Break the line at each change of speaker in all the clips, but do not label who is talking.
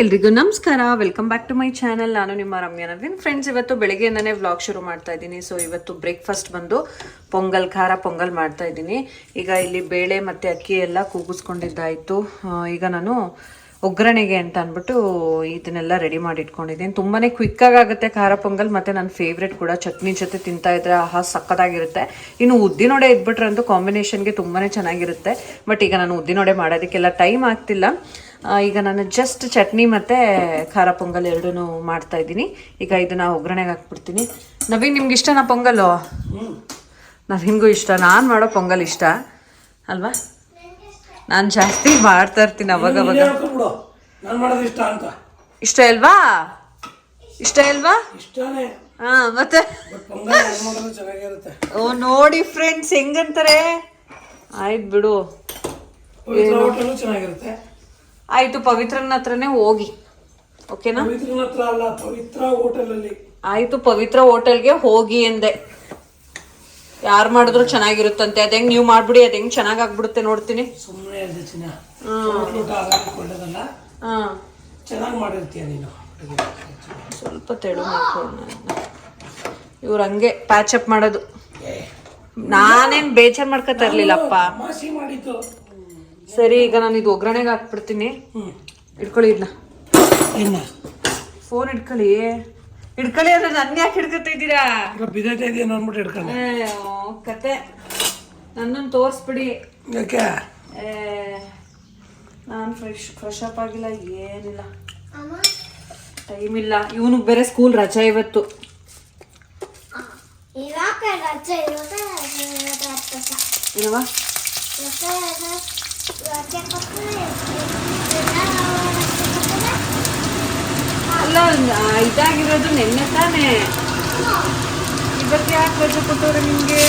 ಎಲ್ರಿಗೂ ನಮಸ್ಕಾರ. Welcome back to my channel ನಾನು ನಿಮ್ಮ ರಮ್ಯಾ ನವೀನ್. ಫ್ರೆಂಡ್ಸ್ ಇವತ್ತು ಬೆಳಗ್ಗೆಯಿಂದನೇ ವ್ಲಾಗ್ ಶುರು ಮಾಡ್ತಾ ಇದ್ದೀನಿ. ಸೊ ಇವತ್ತು ಬ್ರೇಕ್ಫಾಸ್ಟ್ ಬಂದು ಪೊಂಗಲ್, ಖಾರ ಪೊಂಗಲ್ ಮಾಡ್ತಾ ಇದ್ದೀನಿ. ಈಗ ಇಲ್ಲಿ ಬೇಳೆ ಮತ್ತು ಅಕ್ಕಿ ಎಲ್ಲ ಕೂಗಿಸ್ಕೊಂಡಿದ್ದಾಯಿತು. ಈಗ ನಾನು ಒಗ್ಗರಣೆಗೆ ಅಂತ ಅಂದ್ಬಿಟ್ಟು ಇದನ್ನೆಲ್ಲ ರೆಡಿ ಮಾಡಿ ಇಟ್ಕೊಂಡಿದ್ದೀನಿ ತುಂಬಾ ಕ್ವಿಕ್ಕಾಗಿ ಆಗುತ್ತೆ ಖಾರ ಪೊಂಗಲ್, ಮತ್ತು ನನ್ನ ಫೇವ್ರೆಟ್ ಕೂಡ ಚಟ್ನಿ ಜೊತೆ ತಿಂತಾ ಇದ್ರೆ ಆಹಾ ಸಕ್ಕತ್ತಾಗಿರುತ್ತೆ ಇನ್ನು ಉದ್ದಿನೊಡೆ ಇದ್ಬಿಟ್ರಂತೂ ಕಾಂಬಿನೇಷನ್ಗೆ ತುಂಬಾ ಚೆನ್ನಾಗಿರುತ್ತೆ. ಬಟ್ ಈಗ ನಾನು ಉದ್ದಿನೊಡೆ ಮಾಡೋದಕ್ಕೆಲ್ಲ ಟೈಮ್ ಆಗ್ತಿಲ್ಲ. ಈಗ ನಾನು ಜಸ್ಟ್ ಚಟ್ನಿ ಮತ್ತು ಖಾರ ಪೊಂಗಲ್ ಎರಡೂ ಮಾಡ್ತಾ ಇದ್ದೀನಿ. ಈಗ ಇದನ್ನ ಒಗ್ಗರಣೆಗೆ ಹಾಕ್ಬಿಡ್ತೀನಿ. ನವೀನ್ ನಿಮ್ಗೆ ಇಷ್ಟನಾ ಪೊಂಗಲು? ನವೀನ್ಗೂ ಇಷ್ಟ. ನಾನು ಮಾಡೋ ಪೊಂಗಲ್ ಇಷ್ಟ. ಅಲ್ವಾ? ನಾನು ಜಾಸ್ತಿ ಮಾಡ್ತಾ ಇರ್ತೀನಿ ಅವಾಗ ಅವಾಗ.
ಇಷ್ಟ ಅಂತ.
ಇಷ್ಟ ಅಲ್ವಾ ಇಷ್ಟ ಅಲ್ವಾ
ಇಷ್ಟನೇ.
ಹಾ ಮತ್ತೆ? ಓ ನೋಡಿ ಫ್ರೆಂಡ್ಸ್ ಹೆಂಗಂತಾರೆ? ಆಯ್ತು ಬಿಡು.
ಚೆನ್ನಾಗಿರುತ್ತೆ.
ಆಯ್ತು ಪವಿತ್ರನ ಹತ್ರನೇ ಹೋಗಿ. ಓಕೆನಾ?
ಪವಿತ್ರನ ಹತ್ರ ಅಲ್ಲ ಪವಿತ್ರ ಹೋಟೆಲಲ್ಲಿ.
ಆಯ್ತು ಪವಿತ್ರ ಹೋಟೆಲ್ಗೆ ಹೋಗಿ ಎಂದೆ. ಯಾರು ಮಾಡಿದ್ರು ಚೆನ್ನಾಗಿರುತ್ತಂತೆ. ಅದ್ ಹೆಂಗ್ ನೀವು ಮಾಡ್ಬಿಡಿ ಅದ್ ಹೆಂಗ್ ಚೆನ್ನಾಗ್ ಆಗ್ಬಿಡುತ್ತೆ ನೋಡ್ತೀನಿ.
ಸುಮ್ಮನೆ ಹೇಳ್ದೆ ಚಿನ್ನ. ಹೋಟ್ಲು ಊಟ ಆಗೋದಕ್ಕೆ ಒಳ್ಳೇದಲ್ಲ.
ಹಾ.
ಚೆನ್ನಾಗಿ ಮಾಡಿರ್ತೀಯ ನೀನು?
ಸ್ವಲ್ಪ ತೆಳು ಮಾಡ್ಕೊಳ್ಳೋಣ ಇವ್ರು ಹಂಗೆ ಪ್ಯಾಚ್ ಅಪ್ ಮಾಡೋದು. ನಾನೇನ್ ಬೇಜಾರ್ ಮಾಡ್ಕೊತಾ ಇರ್ಲಿಲ್ಲಪ್ಪ.
ಮಾಡಿದ್ದು.
ಸರಿ ಈಗ ನಾನು ಇದು ಒಗ್ಗರಣೆಗೆ ಹಾಕ್ಬಿಡ್ತೀನಿ. ಇಟ್ಕೊಳ್ಳಿ ಇದನ್ನ
ಇನ್ನ.
ಫೋನ್ ಇಟ್ಕೊಳ್ಳಿ. ಇಟ್ಕೊಳ್ಳಿ ಅಂದ್ರೆ ನನ್ನ ಯಾಕೆ ಹಿಡ್ಕೊತಾ ಇದ್ದೀರಾ?
ಬಿದ್ದೈತೆ ಇದೆಯೇನೋ ಅಂದ್ಬಿಟ್ಟು ಹಿಡ್ಕೊಂಡೆ
ಅಯ್ಯೋ, ಕತೆ. ನನ್ನನ್ನು ತೋರಿಸ್ಬಿಡಿ.
ಯಾಕೆ?
ನಾನು ಫ್ರೆಶ್ ಫ್ರೆಶ್ ಅಪ್ ಆಗಿಲ್ಲ ಏನಿಲ್ಲ. ಟೈಮ್ ಇಲ್ಲ. ಇವನು ಬೇರೆ ಸ್ಕೂಲ್ ರಜಾ ಇವತ್ತು.
ಇವಾಗ
ಅಲ್ಲ ಇದಾಗಿರೋದು ನೆನ್ನೆ ತಾನೇ. ಇವತ್ತು ಯಾಕೆ ರಜೆ ಕೊಟ್ಟವ್ರೆ ನಿಮಗೆ?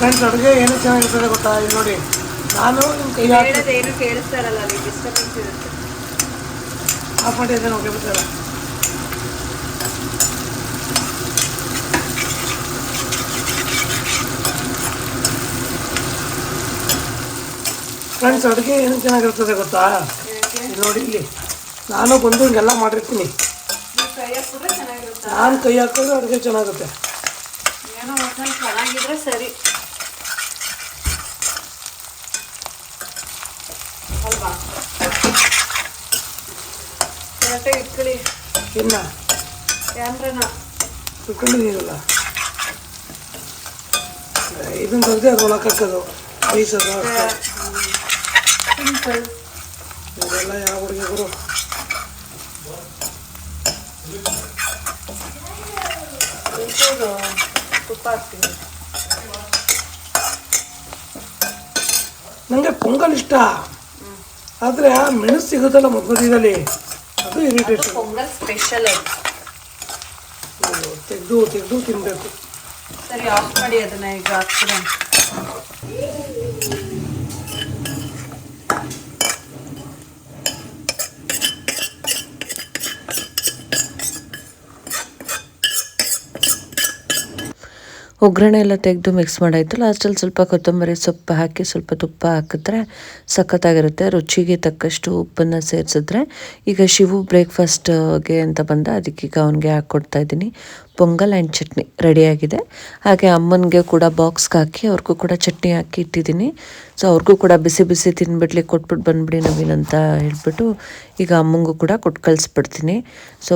ಫ್ರೆಂಡ್ಸ್ ಅಡುಗೆ ಏನು ಚೆನ್ನಾಗಿರ್ತದೆ ಗೊತ್ತಾ? ಇಲ್ಲಿ ನೋಡಿ. ನಾನು ನಿಮ್ಮ ಕೈ ಹಾಕಿ
ಕೇಳಿಸ್ತಾ ಕೇಳಿಸ್ತಾರಲ್ಲ ಅಲ್ಲಿ ಡಿಸ್ಟರ್ಬೆನ್ಸ್ ಇರುತ್ತೆ.
ಆಫ್ ಬಿಡ್ತಾರೆ? ಫ್ರೆಂಡ್ಸ್ ಅಡುಗೆ ಏನು ಚೆನ್ನಾಗಿರ್ತದೆ ಗೊತ್ತಾ? ನೋಡಿ ಇಲ್ಲಿ. ನಾನು ಬಂದು ಹಿಂಗೆಲ್ಲ ಮಾಡಿರ್ತೀನಿ.
ನೀವು ಕೈ ಹಾಕಿದ್ರೆ
ನಾನು ಕೈ ಹಾಕೋದು ಅಡುಗೆ ಚೆನ್ನಾಗುತ್ತೆ.
ಏನೋ ಚೆನ್ನಾಗಿದ್ರೆ ಸರಿ. ಇಟ್ಕೊಳ್ಳಿ.
ಇನ್ನ
ಕ್ಯಾಮ್ರನ.
ತಿಳ್ಕೊಂಡಿದ್ದೀರಲ್ಲ ಇದನ್ನು ತೆಗ್ದು ಅದು ಒಳಗೆ ಹಾಕೋದು. ಬೇಯಿಸೋದು
ಸಿಂಪಲ್.
ಇದೆಲ್ಲ ಯಾವ ಹುಡುಗಿಗಳು
ತುಪ್ಪ ಹಾಕ್ತೀನಿ.
ನನಗೆ ಪೊಂಗಲ್ ಇಷ್ಟ. ಆದರೆ ಆ ಮೆಣಸು ಸಿಗುತ್ತಲ್ಲ ಮಧ್ಯದಲ್ಲಿ? ಅದು ಇರಿಟೇಷನ್
ಪೊಂಗಲ್ ಸ್ಪೆಷಲ್ ಅದು
ತೆಗೆದು ತೆಗೆದು ತಿನ್ನಬೇಕು
ಸರಿ ಆಫ್ ಮಾಡಿ ಅದನ್ನ ಈಗ ಹಾಕ್ತೀನಿ
ಒಗ್ಗರಣೆ ಎಲ್ಲ ತೆಗೆದು ಮಿಕ್ಸ್ ಮಾಡಾಯಿತು ಲಾಸ್ಟಲ್ಲಿ ಸ್ವಲ್ಪ ಕೊತ್ತಂಬರಿ ಸೊಪ್ಪು ಹಾಕಿ ಸ್ವಲ್ಪ ತುಪ್ಪ ಹಾಕಿದ್ರೆ ಸಖತ್ತಾಗಿರುತ್ತೆ. ರುಚಿಗೆ ತಕ್ಕಷ್ಟು ಉಪ್ಪನ್ನು ಸೇರಿಸಿದ್ರೆ ಈಗ ಶಿವು ಬ್ರೇಕ್ಫಾಸ್ಟ್ಗೆ ಅಂತ ಬಂದ, ಅದಕ್ಕೀಗ ಅವನಿಗೆ ಹಾಕ್ಕೊಡ್ತಾ ಇದ್ದೀನಿ. ಪೊಂಗಲ್ ಆ್ಯಂಡ್ ಚಟ್ನಿ ರೆಡಿಯಾಗಿದೆ. ಹಾಗೆ ಅಮ್ಮನಿಗೆ ಕೂಡ ಬಾಕ್ಸ್ಗೆ ಹಾಕಿ ಅವ್ರಿಗೂ ಕೂಡ ಚಟ್ನಿ ಹಾಕಿ ಇಟ್ಟಿದ್ದೀನಿ. ಸೊ ಅವ್ರಿಗೂ ಕೂಡ ಬಿಸಿ ಬಿಸಿ ತಿನ್ಬಿಡ್ಲಿ ಕೊಟ್ಬಿಟ್ಟು ಬಂದ್ಬಿಡಿ ನವೀನ್ ಅಂತ ಹೇಳ್ಬಿಟ್ಟು ಈಗ ಅಮ್ಮಂಗೂ ಕೂಡ ಕೊಟ್ಟು ಕಳಿಸ್ಬಿಡ್ತೀನಿ. ಸೊ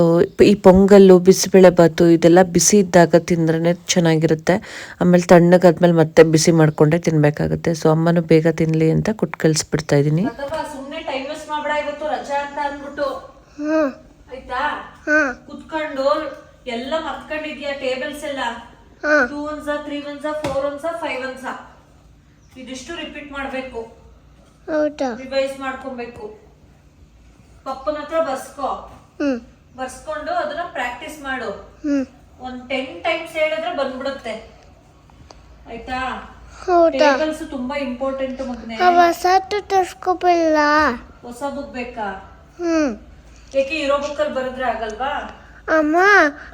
ಈ ಪೊಂಗಲ್ಲು ಬಿಸಿಬೇಳೆ ಬಾತು ಇದೆಲ್ಲ ಬಿಸಿ ಇದ್ದಾಗ ತಿಂದ್ರೇ ಚೆನ್ನಾಗಿರುತ್ತೆ. ಆಮೇಲೆ ತಣ್ಣಗಾದ್ಮೇಲೆ ಮತ್ತೆ ಬಿಸಿ ಮಾಡಿಕೊಂಡೇ ತಿನ್ನಬೇಕಾಗುತ್ತೆ ಸೊ ಅಮ್ಮನೂ ಬೇಗ ತಿನ್ನಲಿ ಅಂತ ಕೊಟ್ಟು ಕಳಿಸ್ಬಿಡ್ತಾ ಇದ್ದೀನಿ.
ಅಥವಾ ಸುಮ್ನೆ ಟೈಮ್ ವೇಸ್ಟ್ ಮಾಡ್ಬೇಡ ಇವತ್ತು ರಜಾ ಅಂತ ಅಂದ್ಬಿಟ್ಟು.
ಹ್ಮ್.
ಆಯ್ತಾ?
ಹ್ಮ್.
ಕುತ್ಕೊಂಡು ಎಲ್ಲ ಮರ್ತ್ಕೊಂಡಿದ್ಯಾ ಟೇಬಲ್ಸ್ ಎಲ್ಲ? Two ones three ones four ones five ones ಇದಿಷ್ಟು ರಿಪೀಟ್ ಮಾಡ್ಬೇಕು.
ಹೌದಾ?
ರಿವೈಸ್ ಮಾಡ್ಕೊಬೇಕು. ಪಪ್ಪನ ಹತ್ರ ಬರ್ಸ್ಕೋ. ಬರ್ಸ್ಕೊಂಡು ಅದನ್ನ ಪ್ರಾಕ್ಟೀಸ್ ಮಾಡು. ಒಂದ್ ಟೆನ್ ಟೈಮ್ಸ್ ಹೇಳಿದ್ರೆ ಬಂದ್ಬಿಡುತ್ತೆ. ಆಯ್ತಾ?
ಹೌದಾ?
ಟೇಬಲ್ಸ್ ತುಂಬಾ ಇಂಪಾರ್ಟೆಂಟ್ ಮಗನೇ.
ಹೊಸದು ತರ್ಸ್ಕೊಬಿಲ್ಲ
ಹೊಸ ಬುಕ್? ಬೇಕಾ
ಹ್ಮ್.
ಏಕೆ ಇರೋ ಬುಕ್ಕಲ್ಲಿ ಬರೆದ್ರೆ ಆಗಲ್ವಾ?
ಅಮ್ಮ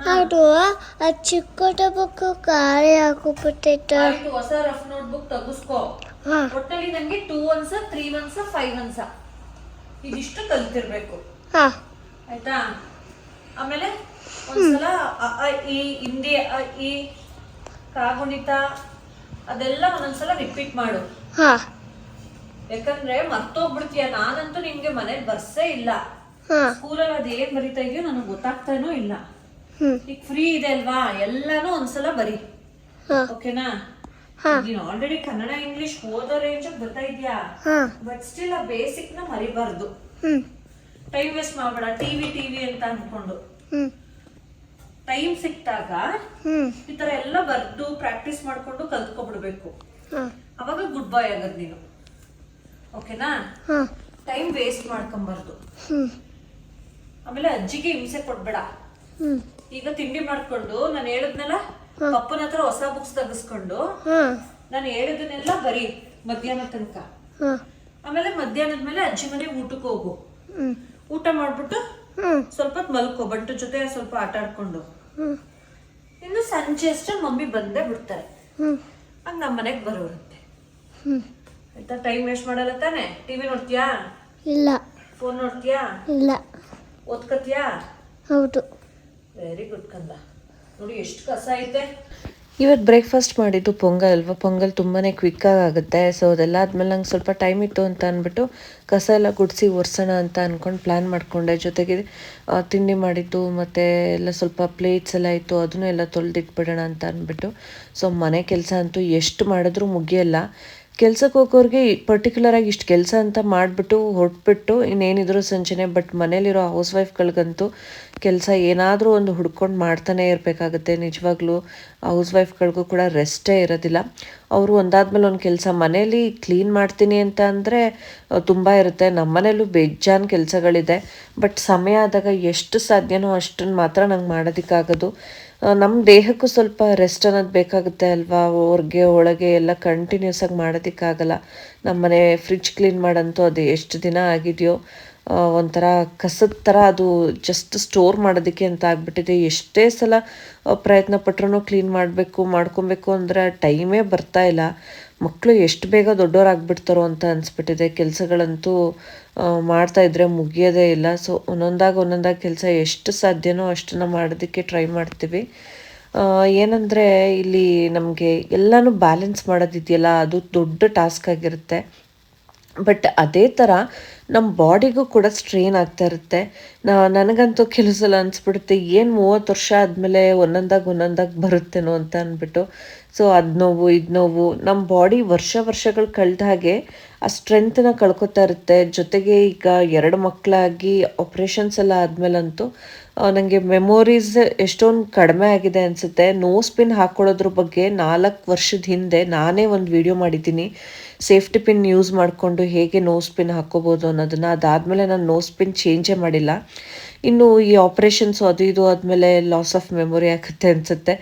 ಅದು ಆ ಚಿಕ್ಕ ಬುಕ್ ಖಾಲಿ ಹಾಕೋಬಿಟ್ಟೈತೆ
ಆಯ್ತು ಹೊಸ ರಫ್ ನೋಟ್ ಬುಕ್ ತಗಸ್ಕೋ.
ಹಾ.
ಒಟ್ಟಲ್ಲಿ ನಂಗೆ two ones three ones five ones ಇದಿಷ್ಟು ಕಲ್ತಿರ್ಬೇಕು.
ಹಾ.
ಆಯ್ತಾ? ಆಮೇಲೆ ಒಂದ್ಸಲ ಅ, ಈ ಹಿಂದಿ ಅ, ಈ ಕಾಗುಣಿತ ಅದೆಲ್ಲ ಒಂದೊಂದ್ಸಲ ರಿಪೀಟ್ ಮಾಡು.
ಹಾ.
ಯಾಕಂದ್ರೆ ಮರ್ತೋಗ್ಬಿಡ್ತೀಯ? ನಾನಂತೂ ನಿಮ್ಗೆ ಮನೇಲಿ ಬರ್ಸೇ ಇಲ್ಲ.
ಹಾ.
ಅದ್ ಏನ್ ಬರಿತಾ ಇದೆಯೋ ನನಗೆ ಗೊತ್ತಾಗ್ತಾನೂ ಇಲ್ಲ. ಈಗ ಫ್ರೀ ಇದೆ ಅಲ್ವಾ? ಎಲ್ಲಾನು ಒಂದ್ಸಲ ಬರಿ. ಓಕೆನಾ. ನೀನು ಆಲ್ರೆಡಿ ಕನ್ನಡ ಇಂಗ್ಲಿಷ್ ಓದೋ ರೇಂಜ್ ಬರ್ತಾ ಇದ್ಯಾ? ಬಟ್ ಸ್ಟಿಲ್ ಆ ಬೇಸಿಕ್ನ ಮರಿಬಾರ್ದು. ಟೈಮ್ ವೇಸ್ಟ್ ಮಾಡ್ಬೇಡ. ಟಿವಿ ಟಿವಿ ಅಂತ ಅನ್ಕೊಂಡು. ಟೈಮ್ ಸಿಕ್ತಾಗ ಈ ತರ ಎಲ್ಲ ಬರ್ದು ಪ್ರಾಕ್ಟೀಸ್ ಮಾಡ್ಕೊಂಡು ಕಲ್ತ್ಕೊಬಿಡ್ಬೇಕು. ಅವಾಗ ಗುಡ್ ಬಾಯ್ ಆಗದ್ ನೀನು. ಓಕೆನಾ? ಟೈಮ್ ವೇಸ್ಟ್ ಮಾಡ್ಕೊಂಬಾರ್ದು. ಆಮೇಲೆ ಅಜ್ಜಿಗೆ ಹಿಂಸೆ ಕೊಡ್ಬೇಡ. ಈಗ ತಿಂಡಿ ಮಾಡ್ಕೊಂಡು ನಾನು ಹೇಳಿದ್ನಲ್ಲ ಪಪ್ಪನ ಹತ್ರ ಹೊಸ ಬುಕ್ಸ್ ತಗಸ್ಕೊಂಡು ನಾನು ಹೇಳಿದನ್ನೆಲ್ಲ ಬರೀ ಮಧ್ಯಾಹ್ನ ತನಕ. ಆಮೇಲೆ ಮಧ್ಯಾಹ್ನದ ಮೇಲೆ ಅಜ್ಜಿ ಮನೆ ಊಟಕ್ಕೆ ಹೋಗು. ಊಟ ಮಾಡ್ಬಿಟ್ಟು ಸ್ವಲ್ಪ ಮಲ್ಕೋ ಬಂಟು ಜೊತೆ ಸ್ವಲ್ಪ ಆಟ ಆಡ್ಕೊಂಡು. ಇನ್ನು ಸಂಜೆ ಅಷ್ಟೇ ಮಮ್ಮಿ ಬಂದೇ ಬಿಡ್ತಾರೆ. ಹಂಗ ನಮ್ಮ ಮನೆಗೆ ಬರೋರಂತೆ. ಆಯ್ತಾ ಟೈಮ್ ವೇಸ್ಟ್ ಮಾಡಲ್ಲ ತಾನೆ? ಟಿವಿ ನೋಡ್ತೀಯಾ?
ಇಲ್ಲ.
ಫೋನ್ ನೋಡ್ತೀಯಾ?
ಇಲ್ಲ.
ಓದ್ಕತ್ಯಾ?
ಹೌದು.
ವೆರಿ ಗುಡ್ ಕಂದ. ನೋಡಿ ಎಷ್ಟು ಕಸ ಐತೆ?
ಇವತ್ತು ಬ್ರೇಕ್ಫಾಸ್ಟ್ ಮಾಡಿದ್ದು ಪೊಂಗಲ್ ಅಲ್ವಾ? ಪೊಂಗಲ್ ತುಂಬಾ ಕ್ವಿಕ್ಕಾಗಿ ಆಗುತ್ತೆ. ಸೊ ಅದೆಲ್ಲ ಆದಮೇಲೆ ನಂಗೆ ಸ್ವಲ್ಪ ಟೈಮ್ ಇತ್ತು ಅಂತ ಅಂದ್ಬಿಟ್ಟು ಕಸ ಎಲ್ಲ ಗುಡಿಸಿ ಒರೆಸೋಣ ಅಂತ ಅಂದ್ಕೊಂಡು ಪ್ಲ್ಯಾನ್ ಮಾಡಿಕೊಂಡೆ. ಜೊತೆಗೆ ತಿಂಡಿ ಮಾಡಿದ್ದು ಮತ್ತು ಎಲ್ಲ ಸ್ವಲ್ಪ ಪ್ಲೇಟ್ಸ್ ಎಲ್ಲ ಇತ್ತು ಅದನ್ನು ಎಲ್ಲ ತೊಳೆದಿಟ್ಬಿಡೋಣ ಅಂತ ಅಂದ್ಬಿಟ್ಟು ಸೊ ಮನೆ ಕೆಲಸ ಅಂತೂ ಎಷ್ಟು ಮಾಡಿದ್ರೂ ಮುಗಿಯಲ್ಲ. ಕೆಲ್ಸಕ್ಕೆ ಹೋಗೋರಿಗೆ ಪರ್ಟಿಕ್ಯುಲರಾಗಿ ಇಷ್ಟು ಕೆಲಸ ಅಂತ ಮಾಡಿಬಿಟ್ಟು ಹೊರಟ್ಬಿಟ್ಟು ಇನ್ನೇನಿದ್ರು ಸಂಚನೆ ಬಟ್ ಮನೇಲಿರೋ ಹೌಸ್ ವೈಫ್ಗಳಿಗಂತೂ ಕೆಲಸ ಏನಾದರೂ ಒಂದು ಹುಡ್ಕೊಂಡು ಮಾಡ್ತಾನೆ ಇರಬೇಕಾಗುತ್ತೆ. ನಿಜವಾಗ್ಲೂ ಹೌಸ್ ವೈಫ್ಗಳಿಗೂ ಕೂಡ ರೆಸ್ಟೇ ಇರೋದಿಲ್ಲ. ಅವರು ಒಂದಾದ್ಮೇಲೆ ಒಂದು ಕೆಲಸ ಮನೇಲಿ ಕ್ಲೀನ್ ಮಾಡ್ತೀನಿ ಅಂತ ಅಂದರೆ ತುಂಬ ಇರುತ್ತೆ. ನಮ್ಮ ಮನೇಲೂ ಬೇಜಾನ್ ಕೆಲಸಗಳಿದೆ. ಬಟ್ ಸಮಯ ಆದಾಗ ಎಷ್ಟು ಸಾಧ್ಯನೋ ಅಷ್ಟನ್ನು ಮಾತ್ರ ನಂಗೆ ಮಾಡೋದಕ್ಕಾಗೋದು. ನಮ್ಮ ದೇಹಕ್ಕೂ ಸ್ವಲ್ಪ ರೆಸ್ಟ್ ಅನ್ನೋದು ಬೇಕಾಗುತ್ತೆ ಅಲ್ವಾ? ಹೊರ್ಗೆ, ಒಳಗೆ ಎಲ್ಲ ಕಂಟಿನ್ಯೂಸ್ ಆಗಿ ಮಾಡೋದಕ್ಕಾಗಲ್ಲ. ನಮ್ಮನೆ ಫ್ರಿಡ್ಜ್ ಕ್ಲೀನ್ ಮಾಡಂತೂ ಅದು. ಎಷ್ಟು ದಿನ ಆಗಿದೆಯೋ ಒಂಥರ ಕಸದ ಥರ ಅದು ಜಸ್ಟ್ ಸ್ಟೋರ್ ಮಾಡೋದಕ್ಕೆ ಅಂತ ಆಗ್ಬಿಟ್ಟಿದೆ. ಎಷ್ಟೇ ಸಲ ಪ್ರಯತ್ನ ಪಟ್ರೂ ಕ್ಲೀನ್ ಮಾಡಬೇಕು, ಮಾಡ್ಕೊಬೇಕು ಅಂದರೆ ಟೈಮೇ ಬರ್ತಾ ಇಲ್ಲ. ಮಕ್ಕಳು ಎಷ್ಟು ಬೇಗ ದೊಡ್ಡವರಾಗ್ಬಿಡ್ತಾರೋ ಅಂತ ಅನಿಸ್ಬಿಟ್ಟಿದೆ. ಕೆಲಸಗಳಂತೂ ಮಾಡ್ತಾ ಇದ್ರೆ ಮುಗಿಯೋದೇ ಇಲ್ಲ. ಸೊ ಒಂದೊಂದಾಗಿ ಒಂದೊಂದಾಗಿ ಕೆಲಸ ಎಷ್ಟು ಸಾಧ್ಯನೋ ಅಷ್ಟನ್ನು ಮಾಡೋದಕ್ಕೆ ಟ್ರೈ ಮಾಡ್ತೀವಿ. ಏನಂದರೆ ಇಲ್ಲಿ ನಮಗೆ ಎಲ್ಲನೂ ಬ್ಯಾಲೆನ್ಸ್ ಮಾಡೋದಿದೆಯಲ್ಲ, ಅದು ದೊಡ್ಡ ಟಾಸ್ಕ್ ಆಗಿರುತ್ತೆ. ಬಟ್ ಅದೇ ಥರ ನಮ್ಮ ಬಾಡಿಗೂ ಕೂಡ ಸ್ಟ್ರೈನ್ ಆಗ್ತಾ ಇರುತ್ತೆ. ನಾ, ನನಗಂತೂ ಕೆಲವು ಸಲ ಅನಿಸ್ಬಿಡುತ್ತೆ, ಏನು ಮೂವತ್ತು ವರ್ಷ ಆದಮೇಲೆ ಒಂದೊಂದಾಗಿ ಒಂದೊಂದಾಗಿ ಬರುತ್ತೇನೋ ಅಂತ ಅಂದ್ಬಿಟ್ಟು ಸೊ ಅದು ನೋವು, ಇದು ನೋವು ನಮ್ಮ ಬಾಡಿ ವರ್ಷ ವರ್ಷಗಳು ಕಳೆದ ಹಾಗೆ ಆ ಸ್ಟ್ರೆಂತನ್ನ ಕಳ್ಕೊತಾ ಇರುತ್ತೆ. ಜೊತೆಗೆ ಈಗ ಎರಡು ಮಕ್ಕಳಾಗಿ ಆಪ್ರೇಷನ್ಸ್ ಎಲ್ಲ ಆದಮೇಲಂತೂ ನನಗೆ ಮೆಮೊರೀಸ್ ಎಷ್ಟೊಂದು ಕಡಿಮೆ ಆಗಿದೆ ಅನಿಸುತ್ತೆ. ನೋ ಸ್ಪಿನ್ ಹಾಕ್ಕೊಳ್ಳೋದ್ರ ಬಗ್ಗೆ ನಾಲ್ಕು ವರ್ಷದ ಹಿಂದೆ ನಾನೇ ಒಂದು ವಿಡಿಯೋ ಮಾಡಿದ್ದೀನಿ. ಸೇಫ್ಟಿ ಪಿನ್ ಯೂಸ್ ಮಾಡಿಕೊಂಡು ಹೇಗೆ ನೋ ಸ್ಪಿನ್ ಹಾಕ್ಕೋಬೋದು ಅನ್ನೋದನ್ನು. ಅದಾದಮೇಲೆ ನಾನು ನೋ ಸ್ಪಿನ್ ಚೇಂಜೇ ಮಾಡಿಲ್ಲ. ಇನ್ನು ಈ ಆಪ್ರೇಷನ್ಸು ಅದು ಇದು ಆದಮೇಲೆ ಲಾಸ್ ಆಫ್ ಮೆಮೊರಿ ಆಗುತ್ತೆ ಅನಿಸುತ್ತೆ.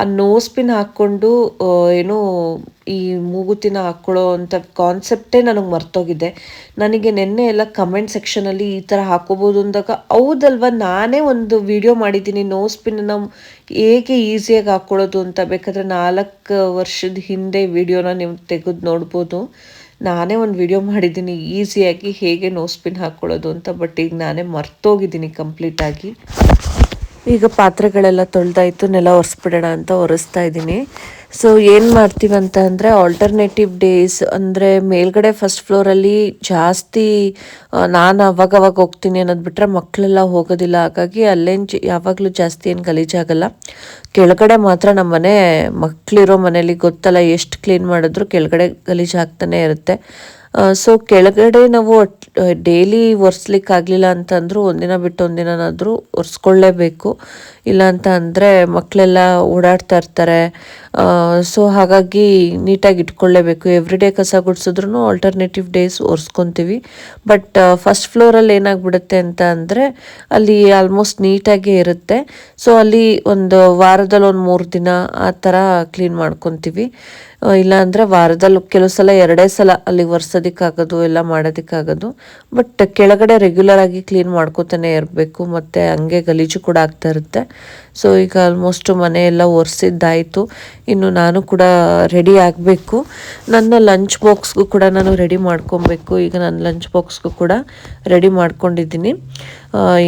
ಆ ನೋಸ್ ಪಿನ್ ಹಾಕ್ಕೊಂಡು ಏನೋ ಈ ಮೂಗುತಿನ ಹಾಕ್ಕೊಳ್ಳೋ ಅಂಥ ಕಾನ್ಸೆಪ್ಟೇ ನನಗೆ ಮರ್ತೋಗಿದೆ. ನನಗೆ ನಿನ್ನೆ ಎಲ್ಲ ಕಮೆಂಟ್ ಸೆಕ್ಷನಲ್ಲಿ ಈ ಥರ ಹಾಕೋಬೋದು ಅಂದಾಗ, ಹೌದಲ್ವಾ, ನಾನೇ ಒಂದು ವಿಡಿಯೋ ಮಾಡಿದ್ದೀನಿ ನೋ ಪಿನ್ನ ಹೇಗೆ ಈಸಿಯಾಗಿ ಹಾಕ್ಕೊಳ್ಳೋದು ಅಂತ. ಬೇಕಾದರೆ ನಾಲ್ಕು ವರ್ಷದ ಹಿಂದೆ ವಿಡಿಯೋನ ನೀವು ತೆಗೆದು ನೋಡ್ಬೋದು. ನಾನೇ ಒಂದು ವಿಡಿಯೋ ಮಾಡಿದ್ದೀನಿ ಈಸಿಯಾಗಿ ಹೇಗೆ ನೋಸ್ಪಿನ್ ಹಾಕ್ಕೊಳ್ಳೋದು ಅಂತ ಬಟ್ ಈಗ ನಾನೇ ಮರ್ತೋಗಿದ್ದೀನಿ ಕಂಪ್ಲೀಟಾಗಿ ಈಗ ಪಾತ್ರೆಗಳೆಲ್ಲ ತೊಳೆದಾಯ್ತು, ನೆಲ ಒರೆಸ್ಬಿಡೋಣ ಅಂತ ಒರೆಸ್ತಾ ಇದ್ದೀನಿ. ಸೊ ಏನು ಮಾಡ್ತೀವಂತ ಅಂದರೆ ಆಲ್ಟರ್ನೇಟಿವ್ ಡೇಸ್ ಅಂದರೆ ಮೇಲ್ಗಡೆ ಫಸ್ಟ್ ಫ್ಲೋರಲ್ಲಿ ಜಾಸ್ತಿ ನಾನು ಅವಾಗವಾಗ ಹೋಗ್ತೀನಿ ಅನ್ನೋದು ಬಿಟ್ಟರೆ ಮಕ್ಕಳೆಲ್ಲ ಹೋಗೋದಿಲ್ಲ. ಹಾಗಾಗಿ ಅಲ್ಲೇನು ಯಾವಾಗಲೂ ಜಾಸ್ತಿ ಏನು ಗಲೀಜಾಗಲ್ಲ. ಕೆಳಗಡೆ ಮಾತ್ರ ನಮ್ಮ ಮನೆ ಮಕ್ಕಳಿರೋ ಮನೇಲಿ ಗೊತ್ತಲ್ಲ, ಎಷ್ಟು ಕ್ಲೀನ್ ಮಾಡಿದ್ರು ಕೆಳಗಡೆ ಗಲೀಜಾಗ್ತಾನೆ ಇರುತ್ತೆ. ಸೊ ಕೆಳಗಡೆ ನಾವು ಡೈಲಿ ಒರೆಸ್ಲಿಕ್ಕೆ ಆಗಲಿಲ್ಲ ಅಂತಂದರೂ ಒಂದಿನ ಬಿಟ್ಟು ಒಂದಿನನಾದರೂ ಒರೆಸ್ಕೊಳ್ಳೇಬೇಕು. ಇಲ್ಲ ಅಂತ ಅಂದರೆ ಮಕ್ಕಳೆಲ್ಲ ಓಡಾಡ್ತಾ ಇರ್ತಾರೆ. ಸೊ ಹಾಗಾಗಿ ನೀಟಾಗಿ ಇಟ್ಕೊಳ್ಳೇಬೇಕು. ಎವ್ರಿ ಡೇ ಕಸ ಗುಡಿಸಿದ್ರು ಆಲ್ಟರ್ನೇಟಿವ್ ಡೇಸ್ ಒರೆಸ್ಕೊತೀವಿ. ಬಟ್ ಫಸ್ಟ್ ಫ್ಲೋರಲ್ಲಿ ಏನಾಗ್ಬಿಡುತ್ತೆ ಅಂತ ಅಂದರೆ ಅಲ್ಲಿ ಆಲ್ಮೋಸ್ಟ್ ನೀಟಾಗಿ ಇರುತ್ತೆ. ಸೊ ಅಲ್ಲಿ ಒಂದು ವಾರದಲ್ಲಿ ಒಂದು ಮೂರು ದಿನ ಆ ಥರ ಕ್ಲೀನ್ ಮಾಡ್ಕೊತೀವಿ. ಇಲ್ಲ ಅಂದರೆ ವಾರದಲ್ಲಿ ಕೆಲವು ಸಲ ಎರಡೇ ಸಲ ಅಲ್ಲಿ ಒರೆಸೋದಕ್ಕಾಗೋದು, ಎಲ್ಲ ಮಾಡೋದಕ್ಕಾಗೋದು. ಬಟ್ ಕೆಳಗಡೆ ರೆಗ್ಯುಲರ್ ಆಗಿ ಕ್ಲೀನ್ ಮಾಡ್ಕೋತಾನೆ ಇರಬೇಕು. ಮತ್ತು ಹಂಗೆ ಗಲೀಜು ಕೂಡ ಆಗ್ತಾ ಇರುತ್ತೆ. ಸೊ ಈಗ ಆಲ್ಮೋಸ್ಟ್ ಮನೆ ಎಲ್ಲ ಒರೆಸಿದ್ದಾಯಿತು. ಇನ್ನು ನಾನು ಕೂಡ ರೆಡಿ ಆಗಬೇಕು. ನನ್ನ ಲಂಚ್ ಬಾಕ್ಸ್ಗೂ ಕೂಡ ನಾನು ರೆಡಿ ಮಾಡ್ಕೊಬೇಕು. ಈಗ ನನ್ನ ಲಂಚ್ ಬಾಕ್ಸ್ಗೂ ಕೂಡ ರೆಡಿ ಮಾಡ್ಕೊಂಡಿದ್ದೀನಿ.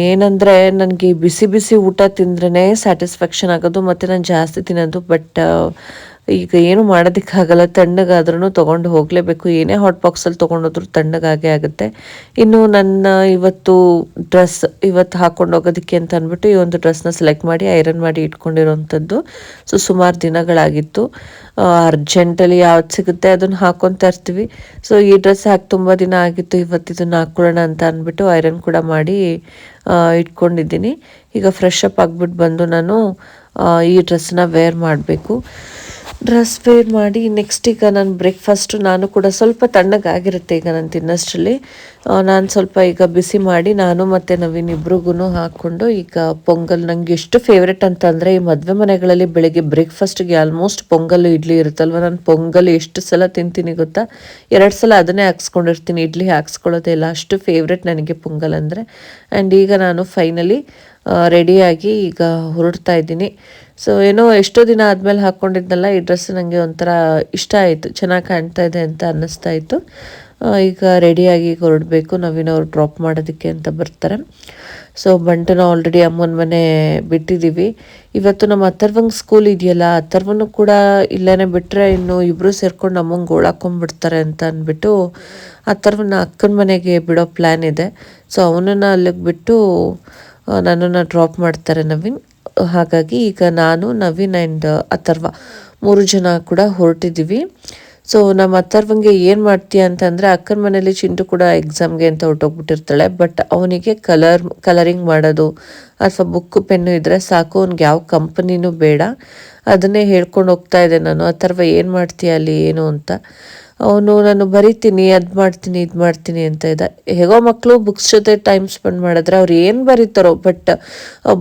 ಏನಂದರೆ ನನಗೆ ಬಿಸಿ ಬಿಸಿ ಊಟ ತಿಂದ್ರೇ ಸ್ಯಾಟಿಸ್ಫ್ಯಾಕ್ಷನ್ ಆಗೋದು, ಮತ್ತು ನಾನು ಜಾಸ್ತಿ ತಿನ್ನೋದು ಬಟ್ ಈಗ ಏನು ಮಾಡೋದಕ್ಕಾಗಲ್ಲ ತಣ್ಣಗಾದ್ರೂ ತೊಗೊಂಡು ಹೋಗಲೇಬೇಕು. ಏನೇ ಹಾಟ್ ಬಾಕ್ಸಲ್ಲಿ ತೊಗೊಂಡೋದ್ರೂ ತಣ್ಣಗಾಗೇ ಆಗುತ್ತೆ. ಇನ್ನು ನನ್ನ ಇವತ್ತು ಡ್ರೆಸ್ ಇವತ್ತು ಹಾಕ್ಕೊಂಡು ಹೋಗೋದಕ್ಕೆ ಅಂತ ಅಂದ್ಬಿಟ್ಟು ಈ ಒಂದು ಡ್ರೆಸ್ನ ಸೆಲೆಕ್ಟ್ ಮಾಡಿ ಐರನ್ ಮಾಡಿ ಇಟ್ಕೊಂಡಿರೋವಂಥದ್ದು ಸೊ ಸುಮಾರು ದಿನಗಳಾಗಿತ್ತು. ಅರ್ಜೆಂಟಲ್ಲಿ ಯಾವ್ದು ಸಿಗುತ್ತೆ ಅದನ್ನು ಹಾಕ್ಕೊತಾ ಇರ್ತೀವಿ. ಸೊ ಈ ಡ್ರೆಸ್ ಹಾಕಿ ತುಂಬ ದಿನ ಆಗಿತ್ತು. ಇವತ್ತು ಇದನ್ನು ಹಾಕ್ಕೊಳ್ಳೋಣ ಅಂತ ಅಂದ್ಬಿಟ್ಟು ಐರನ್ ಕೂಡ ಮಾಡಿ ಇಟ್ಕೊಂಡಿದ್ದೀನಿ. ಈಗ ಫ್ರೆಶ್ ಅಪ್ ಆಗಿಬಿಟ್ಟು ಬಂದು ನಾನು ಈ ಡ್ರೆಸ್ನ ವೇರ್ ಮಾಡಬೇಕು. ಡ್ರೆಸ್ ವೇರ್ ಮಾಡಿ ನೆಕ್ಸ್ಟ್ ಈಗ ನಾನು ಬ್ರೇಕ್ಫಾಸ್ಟು ನಾನು ಕೂಡ ಸ್ವಲ್ಪ ತಣ್ಣಗಾಗಿರುತ್ತೆ ಈಗ ನಾನು ತಿನ್ನೋಷ್ಟರಲ್ಲಿ. ನಾನು ಸ್ವಲ್ಪ ಈಗ ಬಿಸಿ ಮಾಡಿ ನಾನು ಮತ್ತು ನವೀನ್ ಇಬ್ರಿಗೂ ಹಾಕ್ಕೊಂಡು ಈಗ ಪೊಂಗಲ್ ನನಗೆ ಎಷ್ಟು ಫೇವ್ರೆಟ್ ಅಂತಂದರೆ ಈ ಮದುವೆ ಮನೆಗಳಲ್ಲಿ ಬೆಳಗ್ಗೆ ಬ್ರೇಕ್ಫಾಸ್ಟ್ಗೆ ಆಲ್ಮೋಸ್ಟ್ ಪೊಂಗಲ್ ಇಡ್ಲಿ ಇರುತ್ತಲ್ವ? ನಾನು ಪೊಂಗಲ್ ಎಷ್ಟು ಸಲ ತಿಂತೀನಿ ಗೊತ್ತಾ? ಎರಡು ಸಲ ಅದನ್ನೇ ಹಾಕ್ಸ್ಕೊಂಡಿರ್ತೀನಿ. ಇಡ್ಲಿ ಹಾಕ್ಸ್ಕೊಳ್ಳೋದೇ ಇಲ್ಲ. ಅಷ್ಟು ಫೇವ್ರೆಟ್ ನನಗೆ ಪೊಂಗಲ್ ಅಂದರೆ. ಆ್ಯಂಡ್ ಈಗ ನಾನು ಫೈನಲಿ ರೆಡಿಯಾಗಿ ಈಗ ಹೊರಡ್ತಾ ಇದ್ದೀನಿ. ಸೊ ಏನೋ ಎಷ್ಟೋ ದಿನ ಆದಮೇಲೆ ಹಾಕ್ಕೊಂಡಿದ್ನಲ್ಲ ಈ ಡ್ರೆಸ್ ನನಗೆ ಒಂಥರ ಇಷ್ಟ ಆಯಿತು. ಚೆನ್ನಾಗಿ ಕಾಣ್ತಾ ಇದೆ ಅಂತ ಅನ್ನಿಸ್ತಾ ಇತ್ತು. ಈಗ ರೆಡಿಯಾಗಿ ಹೊರಡಬೇಕು. ನವೀನವ್ರು ಡ್ರಾಪ್ ಮಾಡೋದಕ್ಕೆ ಅಂತ ಬರ್ತಾರೆ. ಸೊ ಬಂಟನ ಆಲ್ರೆಡಿ ಅಮ್ಮನ ಮನೆ ಬಿಟ್ಟಿದ್ದೀವಿ ಇವತ್ತು ನಮ್ಮ ಅಥರ್ವಂಗ್ ಸ್ಕೂಲ್ ಇದೆಯಲ್ಲ, ಅಥರ್ವನು ಕೂಡ ಇಲ್ಲೇ ಬಿಟ್ಟರೆ ಇನ್ನು ಇಬ್ಬರು ಸೇರ್ಕೊಂಡು ಅಮ್ಮಂಗೆ ಗೋಳಾಕೊಂಡ್ಬಿಡ್ತಾರೆ ಅಂತ ಅಂದ್ಬಿಟ್ಟು ಅಥರ್ವನ ಅಕ್ಕನ ಮನೆಗೆ ಬಿಡೋ ಪ್ಲ್ಯಾನ್ ಇದೆ. ಸೊ ಅವನನ್ನು ಅಲ್ಲಿಗೆ ಬಿಟ್ಟು ನನ್ನನ್ನು ಡ್ರಾಪ್ ಮಾಡ್ತಾರೆ ನವೀನ್. ಹಾಗಾಗಿ ಈಗ ನಾನು, ನವೀನ್ ಆ್ಯಂಡ್ ಅಥರ್ವ ಮೂರು ಜನ ಕೂಡ ಹೊರಟಿದ್ದೀವಿ. ಸೊ ನಮ್ಮ ಅಥರ್ವಂಗೆ ಏನು ಮಾಡ್ತೀಯ ಅಂತಂದರೆ, ಅಕ್ಕನ ಮನೇಲಿ ಚಿಂಟು ಕೂಡ ಎಕ್ಸಾಮ್ಗೆ ಅಂತ ಹೊರಟೋಗ್ಬಿಟ್ಟಿರ್ತಾಳೆ. ಬಟ್ ಅವನಿಗೆ ಕಲರ್ ಕಲರಿಂಗ್ ಮಾಡೋದು ಅಥವಾ ಬುಕ್ ಪೆನ್ನು ಇದ್ದರೆ ಸಾಕು. ಅವ್ನಿಗೆ ಯಾವ ಕಂಪನಿನೂ ಬೇಡ. ಅದನ್ನೇ ಹೇಳ್ಕೊಂಡು ಹೋಗ್ತಾ ಇದ್ದೆ ನಾನು. ಅಥರ್ವ, ಏನು ಮಾಡ್ತೀಯ ಅಲ್ಲಿ, ಏನು ಅಂತ. ಅವನು, ನಾನು ಬರಿತೀನಿ, ಅದು ಮಾಡ್ತೀನಿ, ಇದು ಮಾಡ್ತೀನಿ ಅಂತ ಇದ್ದ ಹೇಗೋ ಮಕ್ಕಳು ಬುಕ್ಸ್ ಜೊತೆ ಟೈಮ್ ಸ್ಪೆಂಡ್ ಮಾಡಿದ್ರೆ ಅವ್ರು ಏನು ಬರೀತಾರೋ ಬಟ್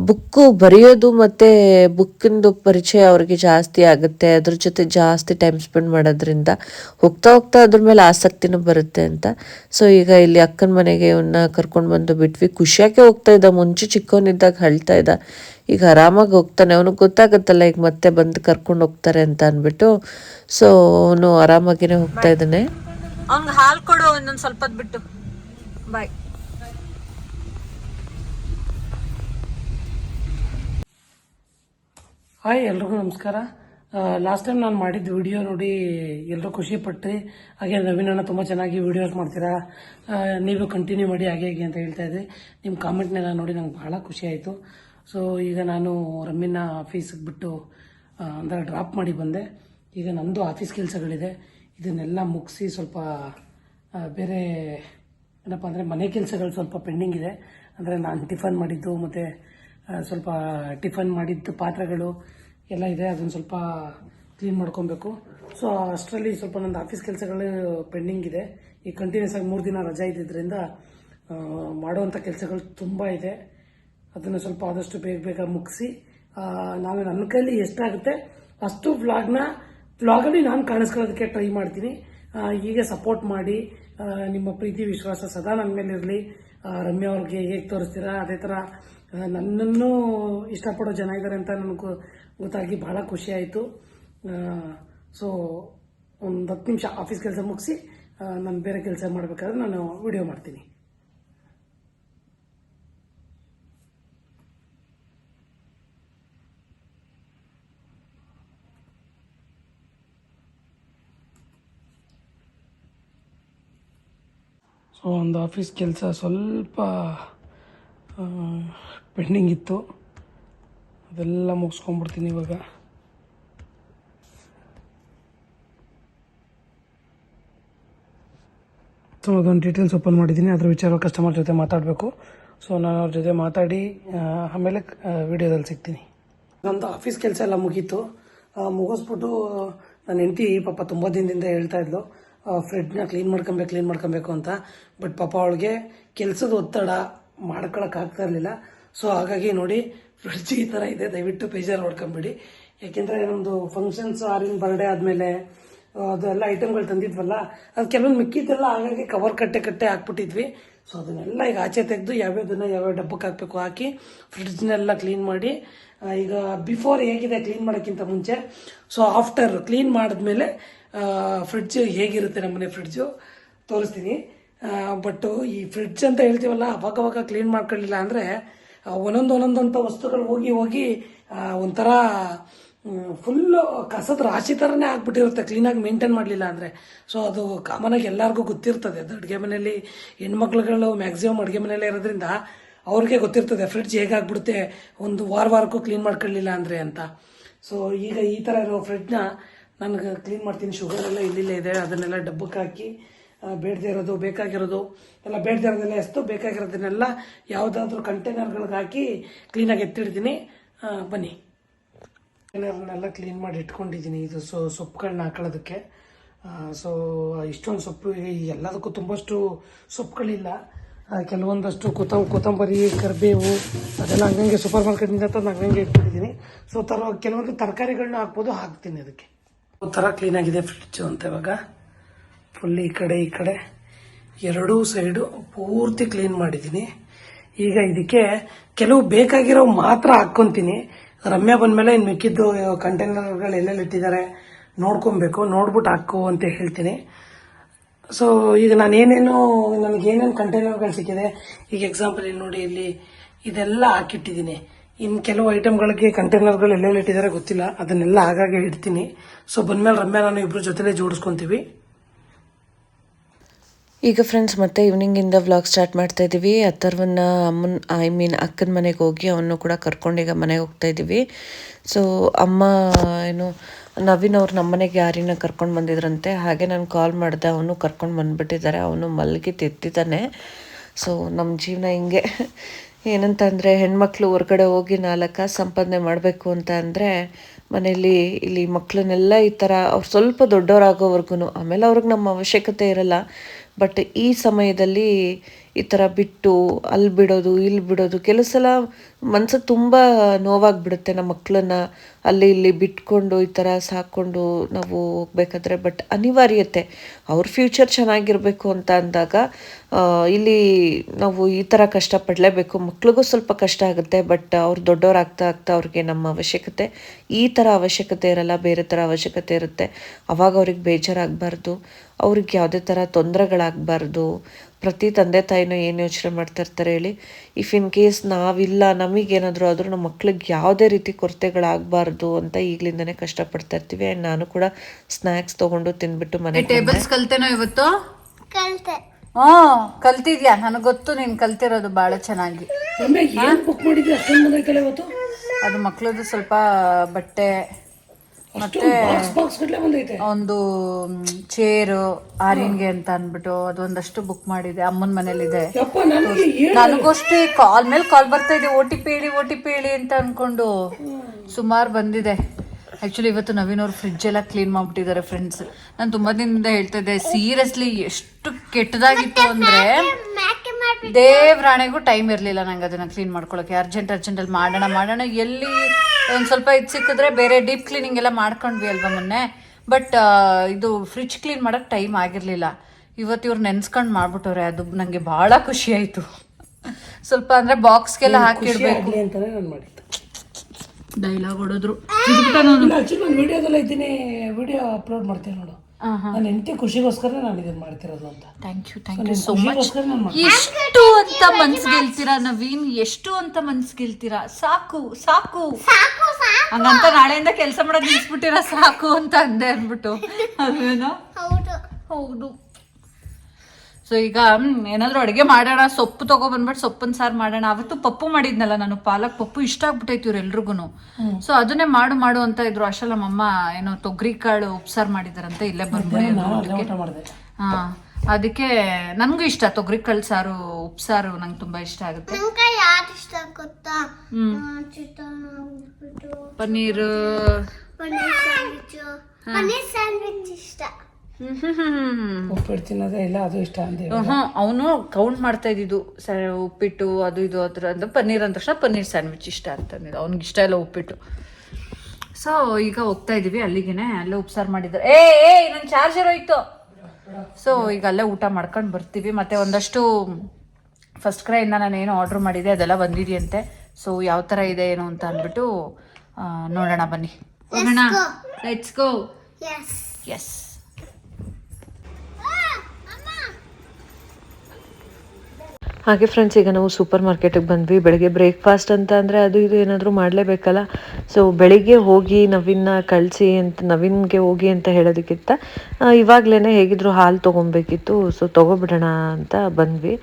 ಬುಕ್ಕು ಬರೆಯೋದು ಮತ್ತು ಬುಕ್ಕಿಂದು ಪರಿಚಯ ಅವ್ರಿಗೆ ಜಾಸ್ತಿ ಆಗುತ್ತೆ. ಅದ್ರ ಜೊತೆ ಜಾಸ್ತಿ ಟೈಮ್ ಸ್ಪೆಂಡ್ ಮಾಡೋದ್ರಿಂದ ಹೋಗ್ತಾ ಹೋಗ್ತಾ ಅದ್ರ ಮೇಲೆ ಆಸಕ್ತಿನೂ ಬರುತ್ತೆ ಅಂತ. ಸೊ ಈಗ ಇಲ್ಲಿ ಅಕ್ಕನ ಮನೆಗೆ ಇವನ್ನ ಕರ್ಕೊಂಡು ಬಂದು ಬಿಟ್ವಿ. ಖುಷಿಯಾಗೆ ಹೋಗ್ತಾ ಇದ್ದ. ಮುಂಚೆ ಚಿಕ್ಕವನಿದ್ದಾಗ ಅಳ್ತಾ ಇದ್ದ. ಈಗ ಆರಾಮಾಗಿ ಹೋಗ್ತಾನೆ. ಅವನಿಗೆ ಗೊತ್ತಾಗುತ್ತಲ್ಲ ಈಗ ಮತ್ತೆ ಬಂದು ಕರ್ಕೊಂಡು ಹೋಗ್ತಾರೆ ಅಂತ ಅಂದ್ಬಿಟ್ಟು. ಸೊ ಅವನು ಆರಾಮಾಗಿನೇ ಹೋಗ್ತಾ ಇದ್ದಾನೆ.
ಅವ್ನಿಗೆ ಹಾಲು ಕೊಡು ಇನ್ನೊಂದು ಸ್ವಲ್ಪ ಬಿಟ್ಟು. ಬಾಯ್
ಹಾಯ್ ಎಲ್ರಿಗೂ ನಮಸ್ಕಾರ. ಲಾಸ್ಟ್ ಟೈಮ್ ನಾನು ಮಾಡಿದ್ದು ವಿಡಿಯೋ ನೋಡಿ ಎಲ್ಲರೂ ಖುಷಿ ಪಟ್ರಿ. ಹಾಗೆ ನವೀನಣ್ಣ ತುಂಬ ಚೆನ್ನಾಗಿ ವಿಡಿಯೋಸ್ ಮಾಡ್ತೀರಾ. ನೀವು ಕಂಟಿನ್ಯೂ ಮಾಡಿ ಹಾಗೆ ಹೇಗೆ ಅಂತ ಹೇಳ್ತಾ ಇದ್ರಿ. ನಿಮ್ಮ ಕಾಮೆಂಟ್ನೆಲ್ಲ ನೋಡಿ ನಂಗೆ ಬಹಳ ಖುಷಿ ಆಯಿತು. ಸೊ ಈಗ ನಾನು ರಮ್ಮಿನ ಆಫೀಸಿಗೆ ಬಿಟ್ಟು ಅಂದರೆ ಡ್ರಾಪ್ ಮಾಡಿ ಬಂದೆ. ಈಗ ನಂದು ಆಫೀಸ್ ಕೆಲಸಗಳಿದೆ. ಇದನ್ನೆಲ್ಲ ಮುಗಿಸಿ ಸ್ವಲ್ಪ ಬೇರೆ, ಏನಪ್ಪ ಅಂದರೆ ಮನೆ ಕೆಲಸಗಳು ಸ್ವಲ್ಪ ಪೆಂಡಿಂಗ್ ಇದೆ. ಅಂದರೆ ನಾನು ಟಿಫನ್ ಮಾಡಿದ್ದು, ಮತ್ತು ಸ್ವಲ್ಪ ಟಿಫನ್ ಮಾಡಿದ್ದು ಪಾತ್ರೆಗಳು ಎಲ್ಲ ಇದೆ. ಅದನ್ನು ಸ್ವಲ್ಪ ಕ್ಲೀನ್ ಮಾಡ್ಕೊಬೇಕು. ಸೊ ಅಷ್ಟರಲ್ಲಿ ಸ್ವಲ್ಪ ನಂದು ಆಫೀಸ್ ಕೆಲಸಗಳು ಪೆಂಡಿಂಗ್ ಇದೆ. ಈ ಕಂಟಿನ್ಯೂಸ್ ಆಗಿ ಮೂರು ದಿನ ರಜಾ ಇದ್ದಿದ್ದರಿಂದ ಮಾಡುವಂಥ ಕೆಲಸಗಳು ತುಂಬ ಇದೆ. ಅದನ್ನು ಸ್ವಲ್ಪ ಆದಷ್ಟು ಬೇಗ ಬೇಗ ಮುಗಿಸಿ ನಾನು ನನ್ನ ಕೈಲಿ ಎಷ್ಟಾಗುತ್ತೆ ಅಷ್ಟು ವ್ಲಾಗ್ನ ವ್ಲಾಗಲ್ಲಿ ನಾನು ಕಾಣಿಸ್ಕೊಳ್ಳೋದಕ್ಕೆ ಟ್ರೈ ಮಾಡ್ತೀನಿ. ಹೀಗೆ ಸಪೋರ್ಟ್ ಮಾಡಿ ನಿಮ್ಮ ಪ್ರೀತಿ, ವಿಶ್ವಾಸ ಸದಾ ನನ್ನ ಮೇಲೆ ಇರಲಿ. ರಮ್ಯಾ ಅವ್ರಿಗೆ ಹೇಗೆ ತೋರಿಸ್ತೀರಾ? ಅದೇ ಥರ ನನ್ನನ್ನು ಇಷ್ಟಪಡೋ ಜನ ಇದ್ದಾರೆ ಅಂತ ನನಗೆ ಗೊತ್ತಾಗಿ ಬಹಳ ಖುಷಿ ಆಯಿತು. ಸೊ ಒಂದು ಹತ್ತು ನಿಮಿಷ ಆಫೀಸ್ ಕೆಲಸ ಮುಗಿಸಿ ನಾನು ಬೇರೆ ಕೆಲಸ ಮಾಡಬೇಕಾದ್ರೆ ನಾನು ವಿಡಿಯೋ ಮಾಡ್ತೀನಿ. ಸೊ ಒಂದು ಆಫೀಸ್ ಕೆಲಸ ಸ್ವಲ್ಪ ಪೆಂಡಿಂಗ್ ಇತ್ತು. ಅದೆಲ್ಲ ಮುಗಿಸ್ಕೊಂಬಿಡ್ತೀನಿ ಇವಾಗ. ಸೊ ಅದೊಂದು ಡೀಟೇಲ್ಸ್ ಓಪನ್ ಮಾಡಿದ್ದೀನಿ. ಅದ್ರ ವಿಚಾರ ಕಸ್ಟಮರ್ ಜೊತೆ ಮಾತಾಡಬೇಕು. ಸೊ ನಾನು ಅವ್ರ ಜೊತೆ ಮಾತಾಡಿ ಆಮೇಲೆ ವಿಡಿಯೋದಲ್ಲಿ ಸಿಗ್ತೀನಿ. ನಂದು ಆಫೀಸ್ ಕೆಲಸ ಎಲ್ಲ ಮುಗೀತು. ಮುಗಿಸ್ಬಿಟ್ಟು ನನ್ನ ಹೆಂಡತಿ ಪಾಪ ತುಂಬ ದಿನದಿಂದ ಹೇಳ್ತಾ ಇದ್ಲು. ಫ್ರಿಡ್ಜ್ನ ಕ್ಲೀನ್ ಮಾಡ್ಕೊಬೇಕು ಕ್ಲೀನ್ ಮಾಡ್ಕೊಬೇಕು ಅಂತ. ಬಟ್ ಪಾಪ ಅವಳಿಗೆ ಕೆಲಸದ ಒತ್ತಡ ಮಾಡ್ಕೊಳಕ್ಕಾಗ್ತಾ ಇರಲಿಲ್ಲ. ಸೊ ಹಾಗಾಗಿ ನೋಡಿ ಫ್ರಿಡ್ಜ್ ಈ ಥರ ಇದೆ, ದಯವಿಟ್ಟು ಬೇಜಾರು ಮಾಡ್ಕೊಂಬೇಡಿ. ಯಾಕೆಂದರೆ ನಮ್ಮದು ಫಂಕ್ಷನ್ಸ್ ಆರಿನ ಬರ್ಡೇ ಆದಮೇಲೆ ಅದೆಲ್ಲ ಐಟಮ್ಗಳು ತಂದಿದ್ವಲ್ಲ, ಅದು ಕೆಲವೊಂದು ಮಿಕ್ಕಿದ್ದೆಲ್ಲ ಹಾಗಾಗಿ ಕವರ್ ಕಟ್ಟೆ ಕಟ್ಟೆ ಹಾಕ್ಬಿಟ್ಟಿದ್ವಿ. ಸೊ ಅದನ್ನೆಲ್ಲ ಈಗ ಆಚೆ ತೆಗೆದು ಯಾವ್ಯಾವ್ದನ್ನ ಯಾವ್ಯಾವ ಡಬ್ಬಕ್ಕೆ ಹಾಕಬೇಕು ಹಾಕಿ ಫ್ರಿಡ್ಜ್ನೆಲ್ಲ ಕ್ಲೀನ್ ಮಾಡಿ ಈಗ ಬಿಫೋರ್ ಹೇಗಿದೆ ಕ್ಲೀನ್ ಮಾಡೋಕ್ಕಿಂತ ಮುಂಚೆ. ಸೊ ಆಫ್ಟರ್ ಕ್ಲೀನ್ ಮಾಡಿದ್ಮೇಲೆ ಫ್ರಿಡ್ಜ್ ಹೇಗಿರುತ್ತೆ ನಮ್ಮನೆ ಫ್ರಿಡ್ಜು ತೋರಿಸ್ತೀನಿ. ಬಟ್ ಈ ಫ್ರಿಡ್ಜ್ ಅಂತ ಹೇಳ್ತೀವಲ್ಲ, ಅವಾಗ ಅವಾಗ ಕ್ಲೀನ್ ಮಾಡ್ಕೊಳ್ಳಿಲ್ಲ ಅಂದರೆ ಒಂದೊಂದು ಒಂದೊಂದಂಥ ವಸ್ತುಗಳು ಹೋಗಿ ಹೋಗಿ ಒಂಥರ ಫುಲ್ಲು ಕಸದ ರಾಶಿ ಥರನೇ ಆಗಿಬಿಟ್ಟಿರುತ್ತೆ ಕ್ಲೀನಾಗಿ ಮೇಂಟೈನ್ ಮಾಡಲಿಲ್ಲ ಅಂದರೆ. ಸೊ ಅದು ಕಾಮನಾಗಿ ಎಲ್ಲರಿಗೂ ಗೊತ್ತಿರ್ತದೆ. ಅದು ಅಡುಗೆ ಮನೆಯಲ್ಲಿ ಹೆಣ್ಮಕ್ಳುಗಳು ಮ್ಯಾಕ್ಸಿಮಮ್ ಅಡುಗೆ ಮನೆಯಲ್ಲೇ ಇರೋದ್ರಿಂದ ಅವ್ರಿಗೆ ಗೊತ್ತಿರ್ತದೆ ಫ್ರಿಡ್ಜ್ ಹೇಗಾಗ್ಬಿಡುತ್ತೆ, ಒಂದು ವಾರ ವಾರಕ್ಕೂ ಕ್ಲೀನ್ ಮಾಡ್ಕೊಳ್ಳಿಲ್ಲ ಅಂದರೆ ಅಂತ. ಸೊ ಈಗ ಈ ಥರ ಇರೋ ಫ್ರಿಡ್ಜ್ನ ನನಗೆ ಕ್ಲೀನ್ ಮಾಡ್ತೀನಿ ಶುಗರ್ ಎಲ್ಲ ಇಲ್ಲಿಲ್ಲ ಇದೆ. ಅದನ್ನೆಲ್ಲ ಡಬ್ಬಕ್ಕೆ ಹಾಕಿ ಬೇಡದೇ ಇರೋದು, ಬೇಕಾಗಿರೋದು, ಎಲ್ಲ ಬೇಡದೇ ಇರೋದೆಲ್ಲ ಎಸ್ತು, ಬೇಕಾಗಿರೋದನ್ನೆಲ್ಲ ಯಾವುದಾದ್ರೂ ಕಂಟೈನರ್ಗಳಿಗೆ ಹಾಕಿ ಕ್ಲೀನಾಗಿ ಎತ್ತಿಡ್ತೀನಿ. ಬನ್ನಿ. ಕಂಟೈನರ್ನೆಲ್ಲ ಕ್ಲೀನ್ ಮಾಡಿ ಇಟ್ಕೊಂಡಿದ್ದೀನಿ. ಇದು ಸೊ ಸೊಪ್ಪುಗಳನ್ನ ಹಾಕೊಳ್ಳೋದಕ್ಕೆ. ಸೊ, ಇಷ್ಟೊಂದು ಸೊಪ್ಪು ಎಲ್ಲದಕ್ಕೂ ತುಂಬಷ್ಟು ಸೊಪ್ಪುಗಳಿಲ್ಲ ಕೆಲವೊಂದಷ್ಟು ಕೊತ್ತಂ ಕೊತ್ತಂಬರಿ, ಕರಿಬೇವು, ಅದೆಲ್ಲ ಹಂಗಂಗೆ ಸೂಪರ್ ಮಾರ್ಕೆಟಿಂದ ತಂದು ಹಂಗಂಗೆ ಇಟ್ಕೊಂಡಿದ್ದೀನಿ ಸೊ ತರ ಕೆಲವೊಂದು ತರಕಾರಿಗಳನ್ನ ಹಾಕ್ಬೋದು, ಹಾಕ್ತೀನಿ ಅದಕ್ಕೆ. ಥರ ಕ್ಲೀನಾಗಿದೆ ಫ್ರಿಡ್ಜು ಅಂತ ಇವಾಗ. ಫುಲ್ ಈ ಕಡೆ ಈ ಕಡೆ. ಎರಡೂ ಸೈಡು ಪೂರ್ತಿ ಕ್ಲೀನ್ ಮಾಡಿದ್ದೀನಿ. ಈಗ ಇದಕ್ಕೆ ಕೆಲವು ಬೇಕಾಗಿರೋ ಮಾತ್ರ ಹಾಕ್ಕೊತೀನಿ. ರಮ್ಯಾ ಬಂದಮೇಲೆ ಇನ್ನು ಮಿಕ್ಕಿದ್ದು ಕಂಟೈನರ್ಗಳು ಎಲ್ಲೆಲ್ಲಿ ಇಟ್ಟಿದ್ದಾರೆ ನೋಡ್ಕೊಬೇಕು. ನೋಡ್ಬಿಟ್ಟು ಹಾಕು ಅಂತ ಹೇಳ್ತೀನಿ. ಸೊ ಈಗ ನಾನೇನೇನು, ನನಗೇನೇನು ಕಂಟೈನರ್ಗಳು ಸಿಕ್ಕಿದೆ. ಈಗ ಎಕ್ಸಾಂಪಲ್ ಇಲ್ಲಿ ನೋಡಿ, ಇಲ್ಲಿ ಇದೆಲ್ಲ ಹಾಕಿಟ್ಟಿದ್ದೀನಿ. ಇನ್ನು ಕೆಲವು ಐಟಮ್ಗಳಿಗೆ ಕಂಟೈನರ್ಗಳು ಎಲ್ಲೆಲ್ಲಿ ಇಟ್ಟಿದ್ದಾರೆ ಗೊತ್ತಿಲ್ಲ. ಅದನ್ನೆಲ್ಲ ಹಾಗಾಗಿ ಇಡ್ತೀನಿ. ಸೊ ಬಂದ್ಮೇಲೆ ರಮ್ಯಾ, ನಾನು ಇಬ್ರು ಜೊತೆಲೇ ಜೋಡಿಸ್ಕೊಂತೀವಿ.
ಈಗ ಫ್ರೆಂಡ್ಸ್ ಮತ್ತೆ ಈವ್ನಿಂಗಿಂದ ವ್ಲಾಗ್ ಸ್ಟಾರ್ಟ್ ಮಾಡ್ತಾ ಇದ್ದೀವಿ ಅಥರ್ವನ್ನ ಅಮ್ಮನ ಐ ಮೀನ್ ಅಕ್ಕನ ಮನೆಗೆ ಹೋಗಿ ಅವನು ಕೂಡ ಕರ್ಕೊಂಡು ಈಗ ಮನೆಗೆ ಹೋಗ್ತಾ ಇದ್ದೀವಿ ಸೊ ಅಮ್ಮ, ಏನು, ನವೀನ್ ಅವ್ರು ನಮ್ಮ ಮನೆಗೆ ಯಾರಿನ ಕರ್ಕೊಂಡು ಬಂದಿದ್ರಂತೆ. ಹಾಗೆ ನಾನು ಕಾಲ್ ಮಾಡಿದೆ, ಅವನು ಕರ್ಕೊಂಡು ಬಂದ್ಬಿಟ್ಟಿದ್ದಾರೆ. ಅವನು ಮಲಗಿ ತೆತ್ತಿದ್ದಾನೆ ಸೊ ನಮ್ಮ ಜೀವನ ಹಿಂಗೆ ಏನಂತ ಅಂದರೆ ಹೆಣ್ಮಕ್ಳು ಹೊರಗಡೆ ಹೋಗಿ ನಾಲ್ಕು ಸಂಪಾದನೆ ಮಾಡಬೇಕು ಅಂತ ಅಂದರೆ ಮನೇಲಿ ಇಲ್ಲಿ ಮಕ್ಕಳನ್ನೆಲ್ಲ ಈ ಥರ ಅವ್ರು ಸ್ವಲ್ಪ ದೊಡ್ಡವರಾಗೋವರೆಗೂ ಆಮೇಲೆ ಅವ್ರಿಗೆ ನಮ್ಮ ಅವಶ್ಯಕತೆ ಇರಲ್ಲ. ಬಟ್ ಈ ಸಮಯದಲ್ಲಿ ಈ ಥರ ಬಿಟ್ಟು, ಅಲ್ಲಿ ಬಿಡೋದು, ಇಲ್ಲಿ ಬಿಡೋದು, ಕೆಲವು ಸಲ ಮನ್ಸಿಗೆ ತುಂಬ ನೋವಾಗ್ಬಿಡುತ್ತೆ ನಮ್ಮ ಮಕ್ಕಳನ್ನ ಅಲ್ಲಿ ಇಲ್ಲಿ ಬಿಟ್ಕೊಂಡು ಈ ಥರ ಸಾಕೊಂಡು ನಾವು ಹೋಗ್ಬೇಕಾದ್ರೆ, ಬಟ್ ಅನಿವಾರ್ಯತೆ, ಅವ್ರ ಫ್ಯೂಚರ್ ಚೆನ್ನಾಗಿರಬೇಕು ಅಂತ ಅಂದಾಗ ಇಲ್ಲಿ ನಾವು ಈ ಥರ ಕಷ್ಟಪಡಲೇಬೇಕು. ಮಕ್ಳಿಗೂ ಸ್ವಲ್ಪ ಕಷ್ಟ ಆಗುತ್ತೆ, ಬಟ್ ಅವ್ರು ದೊಡ್ಡವರಾಗ್ತಾ ಆಗ್ತಾ ಅವ್ರಿಗೆ ನಮ್ಮ ಅವಶ್ಯಕತೆ. ಈ ಥರ ಅವಶ್ಯಕತೆ ಇರಲ್ಲ, ಬೇರೆ ಥರ ಅವಶ್ಯಕತೆ ಇರುತ್ತೆ. ಅವಾಗ ಅವ್ರಿಗೆ ಬೇಜಾರಾಗಬಾರ್ದು. ಅವ್ರಿಗೆ ಯಾವುದೇ ಥರ ತೊಂದರೆಗಳಾಗಬಾರ್ದು. ಪ್ರತಿ ತಂದೆ ತಾಯಿನೂ ಏನು ಯೋಚನೆ ಮಾಡ್ತಾ ಇರ್ತಾರೆ ಹೇಳಿ ಇಫ್ ಇನ್ ಕೇಸ್ ನಾವಿಲ್ಲ ನಮಗೇನಾದರೂ ಆದರೂ ನಮ್ಮ ಮಕ್ಳಿಗೆ ಯಾವುದೇ ರೀತಿ ಕೊರತೆಗಳಾಗಬಾರ್ದು ಅಂತ ಈಗಲಿಂದನೇ ಕಷ್ಟಪಡ್ತಾ ಇರ್ತೀವಿ. ಆ್ಯಂಡ್ ನಾನು ಕೂಡ ಸ್ನ್ಯಾಕ್ಸ್ ತೊಗೊಂಡು ತಿಂದ್ಬಿಟ್ಟು ಮನೆ
ಟೇಬಲ್ಸ್ ಕಲ್ತೇನೋ ಇವತ್ತು?
ಕಲಿತೆ.
ಹ್ಞೂ ಕಲ್ತಿದ್ಯಾ? ನನಗೆ ಗೊತ್ತು ನೀನು ಕಲ್ತಿರೋದು ಬಹಳ ಚೆನ್ನಾಗಿ. ಅದು ಮಕ್ಳದ್ದು ಸ್ವಲ್ಪ ಬಟ್ಟೆ
ಬಂದೈತೆ
ಒಂದು ಚೇರು ಆರಿನ್ಗೆ ಅಂತ ಅಂದ್ಬಿಟ್ಟು ಅದೊಂದಷ್ಟು ಬುಕ್ ಮಾಡಿದೆ. ಅಮ್ಮನ ಮನೇಲಿದೆ. ನನಗೋಷ್ಟೇ ಕಾಲ್ ಮೇಲೆ ಕಾಲ್ ಬರ್ತಾ ಇದೆ. ಓ ಟಿ ಪಿ ಹೇಳಿ ಓ ಟಿ ಪಿ ಹೇಳಿ ಅಂತ ಅನ್ಕೊಂಡು ಸುಮಾರು ಬಂದಿದೆ. ಆಕ್ಚುಲಿ ಇವತ್ತು ನವೀನ್ ಅವ್ರು ಫ್ರಿಡ್ಜ್ ಎಲ್ಲ ಕ್ಲೀನ್ ಮಾಡ್ಬಿಟ್ಟಿದ್ದಾರೆ ಫ್ರೆಂಡ್ಸ್ ನಾನು ತುಂಬ ದಿನದಿಂದ ಹೇಳ್ತಾ ಇದ್ದೆ ಸೀರಿಯಸ್ಲಿ ಎಷ್ಟು ಕೆಟ್ಟದಾಗಿತ್ತು ಅಂದ್ರೆ ದೇವ್ರಾಣೆಗೂ ಟೈಮ್ ಇರಲಿಲ್ಲ ನಂಗೆ ಅದನ್ನ ಕ್ಲೀನ್ ಮಾಡ್ಕೊಳಕ್ಕೆ. ಅರ್ಜೆಂಟ್ ಅರ್ಜೆಂಟಲ್ಲಿ ಮಾಡೋಣ ಮಾಡೋಣ. ಎಲ್ಲಿ ಒಂದು ಸ್ವಲ್ಪ ಇದು ಸಿಕ್ಕಿದ್ರೆ ಬೇರೆ ಡೀಪ್ ಕ್ಲೀನಿಂಗ್ ಎಲ್ಲ ಮಾಡ್ಕೊಂಡ್ವಿ ಅಲ್ವಾ ಮೊನ್ನೆ. ಬಟ್ ಇದು ಫ್ರಿಡ್ಜ್ ಕ್ಲೀನ್ ಮಾಡೋಕ್ಕೆ ಟೈಮ್ ಆಗಿರಲಿಲ್ಲ. ಇವತ್ತು ಇವ್ರು ನೆನ್ಸ್ಕೊಂಡು ಮಾಡ್ಬಿಟ್ಟವ್ರೆ ಅದು ನನಗೆ ಭಾಳ ಖುಷಿ ಆಯಿತು. ಸ್ವಲ್ಪ ಅಂದರೆ ಬಾಕ್ಸ್ಗೆಲ್ಲ ಹಾಕಿಡ್ಬೇಕು
ಆಗ್ಲಿ ಅಂತಾನೆ ನಾನು ಮಾಡಿದ್ದು
ಡೈಲಾಗ್ ಹೊಡೋದ್ರು.
ನಾನು ವಿಡಿಯೋದಲ್ಲ ಇದ್ದೀನಿ. ವಿಡಿಯೋ ಅಪ್ಲೋಡ್ ಮಾಡ್ತೀನಿ ನೋಡು. ನನ್ನ ಹೆಂಡತಿ ಖುಷಿಗೋಸ್ಕರ ನಾನು ಇದನ್ನ ಮಾಡ್ತಿರೋದು ಅಂತ.
Thank you thank you so much ಎಷ್ಟು ಅಂತ ಮನ್ಸು ಗೆಲ್ತೀರಾ ನವೀನ್? ಎಷ್ಟು ಅಂತ ಮನ್ಸು ಗೆಲ್ತೀರಾ ಸಾಕು ಸಾಕು. ಹಂಗಂತ ನಾಳೆಯಿಂದ ಕೆಲಸ ಮಾಡೋದು ನಿಲ್ಸ್ಬಿಟ್ಟಿರ? ಸಾಕು ಅಂತ ಅಂದೆ ಅಂದ್ಬಿಟ್ಟು. ಅದೇನೋ?
ಹೌದು.
ಹೌದು. ಸೊ ಈಗ ಏನಾದರೂ ಅಡುಗೆ ಮಾಡೋಣ ಸೊಪ್ಪು ತೊಗೊಬಂದ್ಬಿಟ್ಟು ಸೊಪ್ಪಿನ ಸಾರು ಮಾಡೋಣ. ಅವತ್ತು ಪಪ್ಪು ಮಾಡಿದ್ನಲ್ಲ ನಾನು ಪಾಲಕ್ ಪಪ್ಪು ಇಷ್ಟ ಆಗ್ಬಿಟ್ಟೈತಿ ಇವ್ರೆಲ್ರಿಗೂ ಸೊ ಅದನ್ನೇ ಮಾಡು ಮಾಡು ಅಂತ ಇದ್ರು. ಅಷ್ಟಲ್ಲ ನಮ್ಮಮ್ಮ ಏನೋ ತೊಗರಿ ಕಾಳು ಉಪ್ಸಾರು ಮಾಡಿದಾರಂತೆ ಇಲ್ಲೇ ಬಂದ್ಬಿಡಿ ಹಾ ಅದಕ್ಕೆ ನನಗೂ ಇಷ್ಟ. ತೊಗರಿ ಕಾಳು ಸಾರು ಉಪ್ಸಾರು ನಂಗೆ ತುಂಬಾ ಇಷ್ಟ ಆಗುತ್ತೆ. ಪನ್ನೀರ್.
ಪನ್ನೀರ್ ಸ್ಯಾಂಡ್ವಿಚ್ ಇಷ್ಟ.
ಉಪ್ಪಿಟ್ಟು ತಿನ್ನೋದೇ ಇಲ್ಲ ಅದು ಇಷ್ಟ ಅಂತ
ಅವನು ಕೌಂಟ್ ಮಾಡ್ತಾ ಇದ್ದಿದ್ದು ಸ ಉಪ್ಪಿಟ್ಟು ಅದು ಇದು ಅದ್ರ ಅಂದ್ರೆ ಪನ್ನೀರ್ ಅಂದ ತಕ್ಷಣ ಪನ್ನೀರ್ ಸ್ಯಾಂಡ್ವಿಚ್ ಇಷ್ಟ ಅಂತಂದಿದ್ದು ಅವ್ನಿಗೆ ಇಷ್ಟ ಇಲ್ಲ ಉಪ್ಪಿಟ್ಟು. ಸೊ ಈಗ ಹೋಗ್ತಾ ಇದೀವಿ ಅಲ್ಲಿಗೆನೆ ಅಲ್ಲೇ ಉಪ್ಸಾರು ಮಾಡಿದ್ದಾರೆ ಏ ಏ ನನ್ನ ಚಾರ್ಜರ್ ಹೋಯ್ತು ಸೊ ಈಗ ಅಲ್ಲೇ ಊಟ ಮಾಡ್ಕೊಂಡು ಬರ್ತೀವಿ. ಮತ್ತೆ ಒಂದಷ್ಟು ಫಸ್ಟ್ ಕ್ರೈಯಿಂದ ನಾನು ಏನು ಆರ್ಡ್ರ್ ಮಾಡಿದೆ ಅದೆಲ್ಲ ಬಂದಿದೆಯಂತೆ. ಸೊ ಯಾವ ಥರ ಇದೆ ಏನು ಅಂತ ಅಂದ್ಬಿಟ್ಟು ನೋಡೋಣ ಬನ್ನಿ. ಹೋಗೋಣ ಲೆಟ್ಸ್ ಗೋ
ಎಸ್
ಹಾಗೆ ಫ್ರೆಂಡ್ಸ್ ಈಗ ನಾವು ಸೂಪರ್ ಮಾರ್ಕೆಟಿಗೆ ಬಂದ್ವಿ. ಬೆಳಗ್ಗೆ ಬ್ರೇಕ್ಫಾಸ್ಟ್ ಅಂತ ಅಂದರೆ ಅದು ಇದು ಏನಾದರೂ ಮಾಡಲೇಬೇಕಲ್ಲ? ಸೊ ಬೆಳಿಗ್ಗೆ ಹೋಗಿ ನವೀನ್ನ ಕಳಿಸಿ ಅಂತ, ನವೀನ್ಗೆ ಹೋಗಿ ಅಂತ ಹೇಳೋದಕ್ಕಿಂತ ಇವಾಗಲೇ ಹೇಗಿದ್ರು ಹಾಲು ತೊಗೊಬೇಕಿತ್ತು ಸೊ ತೊಗೊಬಿಡೋಣ ಅಂತ ಬಂದ್ವಿ.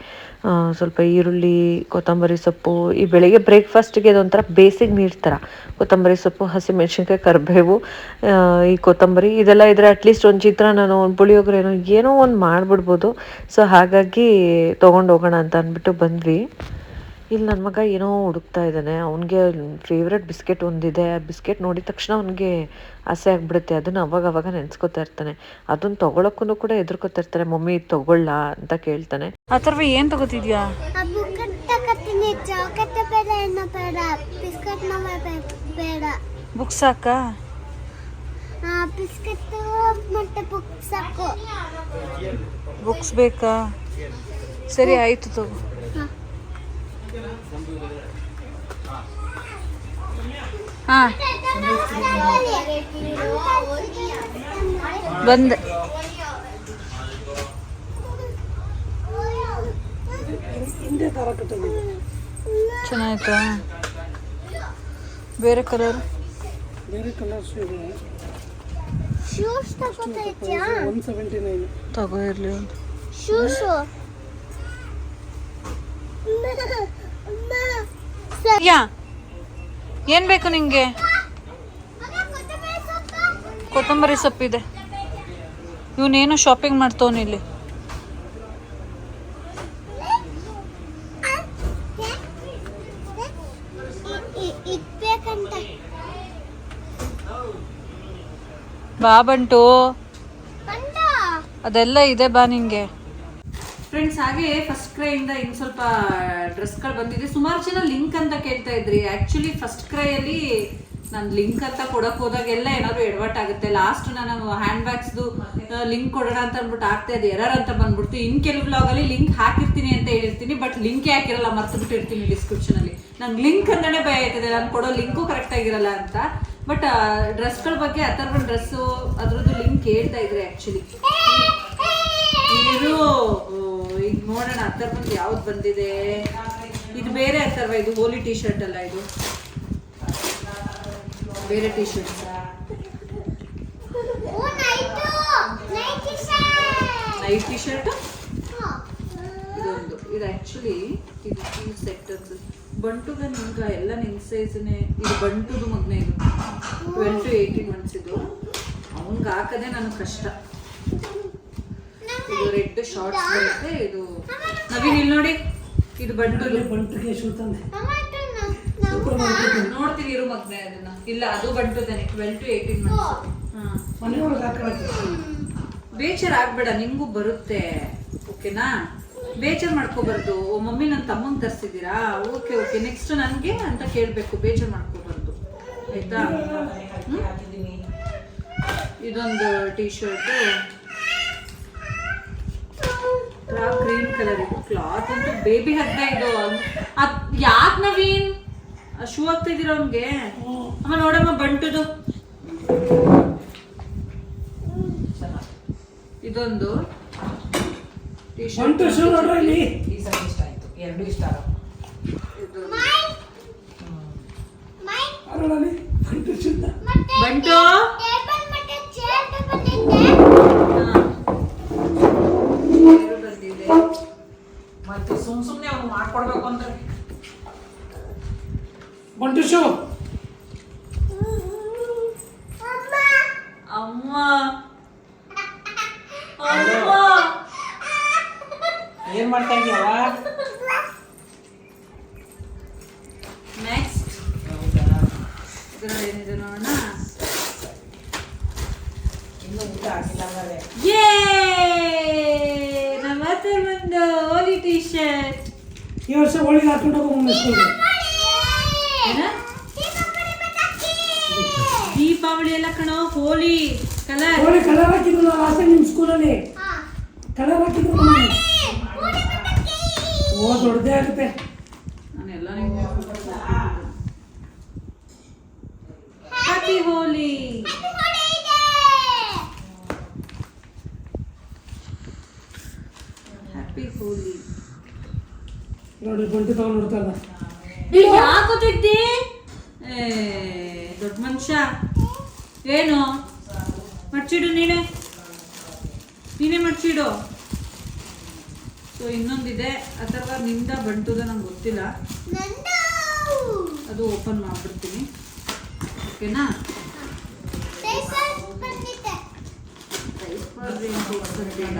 ಸ್ವಲ್ಪ ಈರುಳ್ಳಿ, ಕೊತ್ತಂಬರಿ ಸೊಪ್ಪು, ಈ ಬೆಳಿಗ್ಗೆ ಬ್ರೇಕ್ಫಾಸ್ಟಿಗೆ ಇದೊಂಥರ ಬೇಸಿಕ್ ನೀರು ಥರ ಕೊತ್ತಂಬರಿ ಸೊಪ್ಪು, ಹಸಿಮೆಣ್ಸಿನ್ಕಾಯಿ, ಕರಿಬೇವು ಈ ಕೊತ್ತಂಬರಿ, ಇದೆಲ್ಲ ಇದ್ರೆ ಅಟ್ಲೀಸ್ಟ್ ಒಂದು ಚಿತ್ರಾನ್ನನೋ ಒಂದು ಪುಳಿಯೋಗರೆನೋ ಏನೋ ಒಂದು ಮಾಡಿಬಿಡ್ಬೋದು. ಸೊ ಹಾಗಾಗಿ ತೊಗೊಂಡು ಹೋಗೋಣ ಅಂತ ಅಂದ್ಬಿಟ್ಟು ಬಂದ್ವಿ. ಇಲ್ಲಿ ನನ್ನ ಮಗ ಏನೋ ಹುಡುಕ್ತಾ ಇದ್ದಾನೆ. ಅವನಿಗೆ ಫೇವ್ರೆಟ್ ಬಿಸ್ಕೆಟ್ ಒಂದಿದೆ. ಆ ಬಿಸ್ಕೆಟ್ ನೋಡಿದ ತಕ್ಷಣ ಅವನಿಗೆ ಆಸೆ ಆಗ್ಬಿಡುತ್ತೆ. ಅದನ್ನು ಅವಾಗ ಅವಾಗ ನೆನ್ಸ್ಕೊತಾ ಇರ್ತಾನೆ. ಅದನ್ನ ತಗೊಳಕ್ಕೂ ಕೂಡ ಎದುರ್ಕೊತಾ ಇರ್ತಾರೆ ಮಮ್ಮಿ ತಗೊಳ್ಳಾ ಅಂತ ಕೇಳ್ತಾನೆ.
ಅಥರ್ವ ಏನು ತಗೋತಿದ್ಯಾ?
ಆ ಥರ ಏನು ಮತ್ತೆ ಬುಕ್ ಸಾಕು?
ಬುಕ್ಸ್ ಬೇಕಾ? ಸರಿ ಆಯ್ತು ತಗೋ. ಹಾ. ಬಂದು. ಚೆನ್ನಾಗಿತ್ತು ಬೇರೆ ಕಲರ್
ಬೇರೆ ಕಲರ್
ಶೂಸ್
ತಗೋ ಇರ್ಲಿ ಒಂದು.
Shoes
yeah. ಏನ್ ಬೇಕು ನಿಮಗೆ ಕೊತ್ತಂಬರಿ ಸೊಪ್ಪಿದೆ. ಇವನೇನು ಶಾಪಿಂಗ್ ಮಾಡ್ತವನು ಇಲ್ಲಿ?
ಇದ್ಬೇಕಂತ
ಬಾ ಬಂಟು. ಅದೆಲ್ಲ ಇದೆ ಬಾ ನಿಂಗೆ. ಫ್ರೆಂಡ್ಸ್ ಹಾಗೆ ಫಸ್ಟ್ ಕ್ರೈಯಿಂದ ಇನ್ನು ಸ್ವಲ್ಪ ಡ್ರೆಸ್ಗಳು ಬಂದಿದೆ. ಸುಮಾರು ಜನ ಲಿಂಕ್ ಅಂತ ಕೇಳ್ತಾ ಇದ್ರಿ. ಆ್ಯಕ್ಚುಲಿ ಫಸ್ಟ್ ಕ್ರೈಯಲ್ಲಿ ನಾನು ಲಿಂಕ್ ಅಂತ ಕೊಡಕ್ ಹೋದಾಗೆಲ್ಲ ಏನಾದ್ರು ಎಡವಟ್ ಆಗುತ್ತೆ. ಲಾಸ್ಟ್ ನಾನು ಹ್ಯಾಂಡ್ ಬ್ಯಾಗ್ಸ್ದು ಲಿಂಕ್ ಕೊಡೋಣ ಅಂತ ಅಂದ್ಬಿಟ್ಟು ಆಗ್ತಾ ಇದೆ. ಎರರ್ ಅಂತ ಬಂದ್ಬಿಡ್ತು. ಇನ್ ಕೆಲವು ಬ್ಲಾಗ್ ಅಲ್ಲಿ ಲಿಂಕ್ ಹಾಕಿರ್ತೀನಿ ಅಂತ ಹೇಳಿರ್ತೀನಿ ಬಟ್ ಲಿಂಕೇ ಹಾಕಿರಲ್ಲ ಮರ್ತು ಬಿಟ್ಟಿರ್ತೀನಿ ಡಿಸ್ಕ್ರಿಪ್ಷನ್ ಅಲ್ಲಿ. ನಂಗೆ ಲಿಂಕ್ ಅಂತಾನೆ ಭಯ ಆಯ್ತದೆ. ನಾನು ಕೊಡೋ ಲಿಂಕು ಕರೆಕ್ಟ್ ಆಗಿರಲ್ಲ ಅಂತ. ಬಟ್ ಡ್ರೆಸ್ಗಳ ಬಗ್ಗೆ ಅಥರ್ವ ಡ್ರೆಸ್ಸು ಅದ್ರದ್ದು ಲಿಂಕ್ ಹೇಳ್ತಾ ಇದ್ರೆ ಆಕ್ಚುಲಿ ಇದು ಓ, ಈಗ ನೋಡೋಣ ಅಥರ್ವಂದು ಯಾವ್ದು ಬಂದಿದೆ? ಇದು ಬೇರೆ ಅಥರ್ವ ಇದು ಹೋಲಿ ಟಿ ಶರ್ಟ್ ಅಲ್ಲ ಇದು? ಬೇರೆ ಟಿ ಶರ್ಟ್
ನೈಟು!
ಟಿ ಶರ್ಟ್ ಇದೊಂದು. ಇದು ಆ್ಯಕ್ಚುಲಿ ಇದು ಈ ಸೆಟ್ ಅದು ಬಂಟುಗ ನಿಂಗ ಎಲ್ಲ ನಿನ್ ಸೈಜ್ನೇ ಇದು ಬಂಟುದು ಮಗ್ನೆ ಇದು. ಟ್ವೆಲ್ ಟು ಏಯ್ಟೀನ್ ಮಂತ್ಸ್ ಇದು. ಅವನ್ಗೆ ಹಾಕದೆ ನನಗೆ ಕಷ್ಟ. ಇದು ರೆಡ್ ಶಾರ್ಟ್ಸ್ ಬರುತ್ತೆ ಇದು ನವೀನ್ ಇಲ್ಲಿ ನೋಡಿ. ಇದು ಬಂಟು
ಬಂಟುಗೆ
ಶೂತಂದೆ
ನೋಡ್ತೀನಿ ಇರು ಮಗ್ನೆ ಅದನ್ನ. ಇಲ್ಲ ಅದು ಬಂಟುದೇನೆ ಟ್ವೆಲ್ ಟು ಏಯ್ಟೀನ್ ಮಂತ್ಸ್
ಮನೆಯೊಳಗೆ
ಬೇಜಾರ್ ಆಗ್ಬೇಡ ನಿಂಗೂ ಬರುತ್ತೆ. ಓಕೆನಾ? ಬೇಜಾರ್ ಮಾಡ್ಕೋಬಾರ್ದು. ಓ ಮಮ್ಮಿ ನನ್ನ ತಮ್ಮನ ತರಿಸಿದ್ದೀರಾ? Okay okay. ನೆಕ್ಸ್ಟ್ ನನಗೆ ಅಂತ ಕೇಳಬೇಕು ಬೇಜಾರ್ ಮಾಡ್ಕೋಬಾರ್ದು. ಆಯ್ತಾ? ಇದೊಂದು ಟೀ ಶರ್ಟು ಗ್ರೀನ್ ಕಲರ್ ಇದು. ಕ್ಲಾತ್ ಅಂತೂ ಬೇಬಿ ಹಗ್ಗ ಇದು. ಅದ್ ಯಾಕೆ ನವೀನ್? ಶೂ ಆಗ್ತಿದ್ದೀರ ಅವ್ನಿಗೆ? ಅಮ್ಮ ನೋಡಮ್ಮ ಬಂಟುದು. ಇದೊಂದು ಟಿ
ಬಂಟು ಶೂ ಆಯ್ತು. ಇಲ್ಲಿ
ಮೈ
ಅದ್ರಲ್ಲಿ ಬಂಟು ಶೂ
ಮತ್ತೆ
ಬಂಟು
ಟೇಬಲ್ ಮತ್ತೆ ಚೇರ್ ಬಂದಿದೆ
ನೀರು ಬಂದಿದೆ
ಮತ್ತೆ ಅವ್ರು ಅವ್ನು ಮಾಡ್ಕೊಡ್ಬೇಕು
ಅಂತ ಬಂಟುಶು
ಅಮ್ಮ.
ಅಮ್ಮ. ಅಮ್ಮ.
ಏನ್ ಮಾಡ್ತಾ ಇದೀಯವ
ನೆಕ್ಸ್ಟ್ ಇದರಲ್ಲಿ ಏನಿದೆ ನೋಡೋಣ? ಯೇ ನಮ್ಮ ಹತ್ರ ಒಂದು ಹೋಲಿ ಟಿ ಶರ್ಟ್
ಈ ವರ್ಷ ಹೋಳಿಗೆ ಹಾಕೊಂಡು
ದೀಪಾವಳಿ ಎಲ್ಲ ಕಣೋ ಹೋಲಿ ಕಲರ್.
ಹೋಳಿ ಕಲರ್ ಹಾಕಿದ್ರು ಲಾಸ್ಟ್ ಟೈಮ್ ನಿಮ್ಮ ಸ್ಕೂಲಲ್ಲಿ ಕಲರ್ ಹಾಕಿದ್ರು ಓ ದೊಡ್ಡದೇ ಆಗುತ್ತೆ.
ನಾನೆಲ್ಲ ಹ್ಯಾಪಿ ಹೋಲಿ ಹ್ಯಾಪಿ ಹೋಲಿ
ನೋಡಿ ಬಂಟಿ ತಗೊಂಡು ನೋಡ್ತಾ ಇದ್ದ
ಯಾಕೋ ತೆಗ್ದಿ? ಏ ದೊಡ್ಡ ಮನುಷ್ಯ. ಏನು? ಮಡ್ಚಿಡು ನೀನೆ. ನೀನೇ ಮಡ್ಚಿಡು. ಸೊ ಇನ್ನೊಂದಿದೆ. ಅಥವಾ ನಿಂದ ಬಂಟುದ ನಂಗೆ ಗೊತ್ತಿಲ್ಲ. ಅದು ಓಪನ್ ಮಾಡ್ಬಿಡ್ತೀನಿ. ಓಕೆನಾ? ಬೇಡ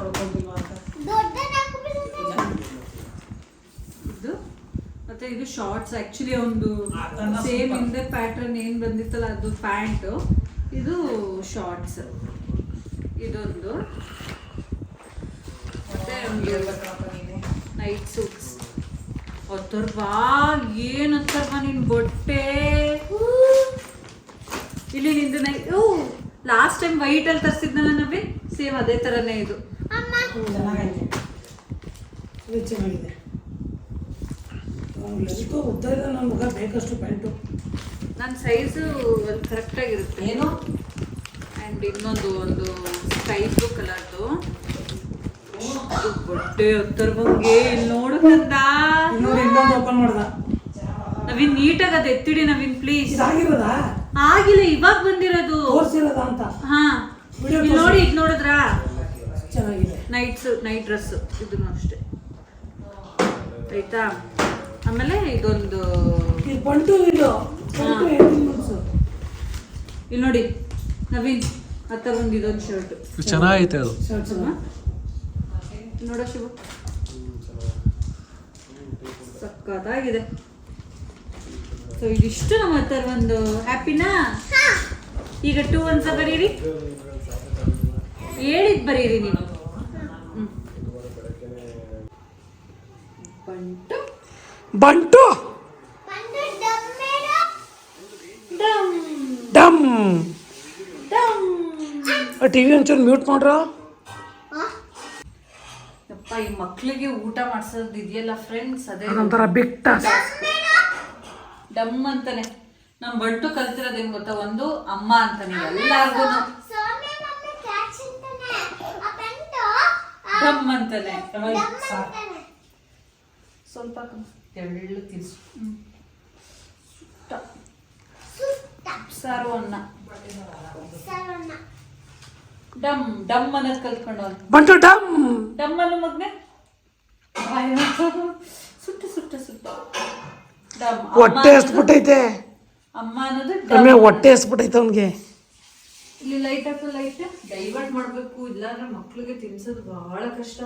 ಮತ್ತೆ ಇದು ಶಾರ್ಟ್ಸ್ ಆಕ್ಚುಲಿ ಒಂದು ಸೇಮ್. ಹಿಂದೆ ಪ್ಯಾಟರ್ನ್ ಏನು ಬಂದಿತ್ತಲ್ಲ ಅದು ಪ್ಯಾಂಟ್ ಇದು ಶಾರ್ಟ್ಸ್ ಇದೊಂದು. ಮತ್ತೆ ನೈಟ್ ಸೂಟ್ಸ್ ಅಥರ್ವಾ ಏನು ಅಂತರ್ವ ನಿನ್ ಬೊಟ್ಟೆ? ಇಲ್ಲಿ ನಿಂದು ನೈ ಓ ಲಾಸ್ಟ್ ಟೈಮ್ ವೈಟ್ ಅಲ್ಲಿ ತರಿಸಿದ್ನಲ್ಲ ನಮಗೆ ಸೇಮ್ ಅದೇ ತರನೇ ಇದು.
ಚೆನ್ನಾಗೈತೆ.
ಇದು ಚೆನ್ನಾಗಿದೆ. ಲೆಂತು ಉದ್ದ ಇದೆ ನನ್ನ ಮಗ ಬೇಕಷ್ಟು ಪ್ಯಾಂಟು.
ನನ್ನ ಸೈಜು ಒಂದು ಕರೆಕ್ಟಾಗಿರುತ್ತೆ
ಏನು?
ಆ್ಯಂಡ್ ಇನ್ನೊಂದು ಒಂದು ಸ್ಕೈ ಬ್ಲೂ ಕಲರ್ದು ಬಟ್ಟೆ ಹತ್ತರ್ಬಂಗೆ ಇಲ್ಲಿ ನೋಡು ಕಂದ
ಇನ್ನೊಂದು ಓಪನ್ ಮಾಡ್ದ.
ನವೀನ್ ನೀಟಾಗಿ ಅದು ಎತ್ತಿಡಿ ನವೀನ್ ಪ್ಲೀಸ್
ಆಗಿರೋದ
ಆಗಿಲ್ಲ ಇವಾಗ ಬಂದಿರೋದು.
ತೋರಿಸಿರೋದ ಅಂತ.
ಹಾ. ಇಲ್ಲಿ ನೋಡಿ ಇದು ನೋಡಿದ್ರಾ?
ಚೆನ್ನಾಗಿದೆ.
ನೈಟ್ಸ್ ನೈಟ್ ಡ್ರೆಸ್ ಇದನ್ನು ಅಷ್ಟೇ. ಆಯ್ತಾ? ಆಮೇಲೆ ಇದೊಂದು
ಇದು ಬಂಟು ಇದು ಬಂಟು
ಇಲ್ಲಿ ನೋಡಿ ನವೀನ್ ಅತ್ತ ಒಂದು ಇದೊಂದು ಶರ್ಟ್
ಚೆನ್ನಾಗೈತೆ ಅದು.
ಶರ್ಟ್
ನೋಡೋ ಶಿವು. ಸಕ್ಕತ್ತಾಗಿದೆ ಸೊ ಇದಿಷ್ಟು ನಮ್ಮ ಹತ್ರ ಒಂದು ಹ್ಯಾಪಿನಾ ಈಗ ಟೂ ಅಂತ ಬರೀರಿ. ಹೇಳಿದ್ ಬರೀರಿ ನೀವು. ಹ್ಮ್. ಬಂಟು.
ಬಂಟು.
ಡಮ್
ಡಮ್.
ಡಮ್.
ಟಿ ವಿ ಒಂಚೂರು ಮ್ಯೂಟ್ ಮಾಡ್ರ.
ಯಪ್ಪ ಈ ಮಕ್ಳಿಗೆ ಊಟ ಮಾಡ್ಸೋದು ಇದೆಯಲ್ಲ ಫ್ರೆಂಡ್ಸ್ ಅದೇ
ಒಂಥರ ಬಿಗ್ ಟಾಸ್ಕ್
ಡಮ್ ಅಂತಾನೆ. ನಮ್ ಬಂಟು ಕಲ್ತಿರೋದು ಏನ್ ಗೊತ್ತಾ? ಒಂದು ಅಮ್ಮ ಅಂತಾನೆ ಎಲ್ಲಾರ್ಗು ಡಮ್ ಅಂತಾನೆ. ಸ್ವಲ್ಪ ತೆಳ್ಳು ತಿನ್ಸು ಸಾರು ಅನ್ನ ಡಮ್ ಡಮ್ ಅನ್ನೋದು ಕಲ್ತ್ಕೊಂಡು ಅವ್ನು.
ಬಂಟು ಡಮ್.
ಡಮ್ ಅನ್ನೋ ಮಗ್ನೆ? ಸುತ್ತ ಸುತ್ತ ಸುಟ್ಟ ಡಮ್. ಅಮ್ಮ
ಹೊಟ್ಟೆ ಹಸ್ಬಿಟ್ಟೈತೆ
ಅಮ್ಮ ಅನ್ನೋದು.
ರಮ್ಯ ಹೊಟ್ಟೆ ಹಸ್ಬಿಟ್ಟೈತೆ ಅವನಿಗೆ.
ಇಲ್ಲಿ ಲೈಟ್ ಹಾಕು ಲೈಟ್ ಡೈವರ್ಟ್ ಮಾಡ್ಬೇಕು ಇಲ್ಲಾಂದ್ರೆ ಮಕ್ಳಿಗೆ ತಿನ್ಸೋದು ಬಹಳ ಕಷ್ಟ.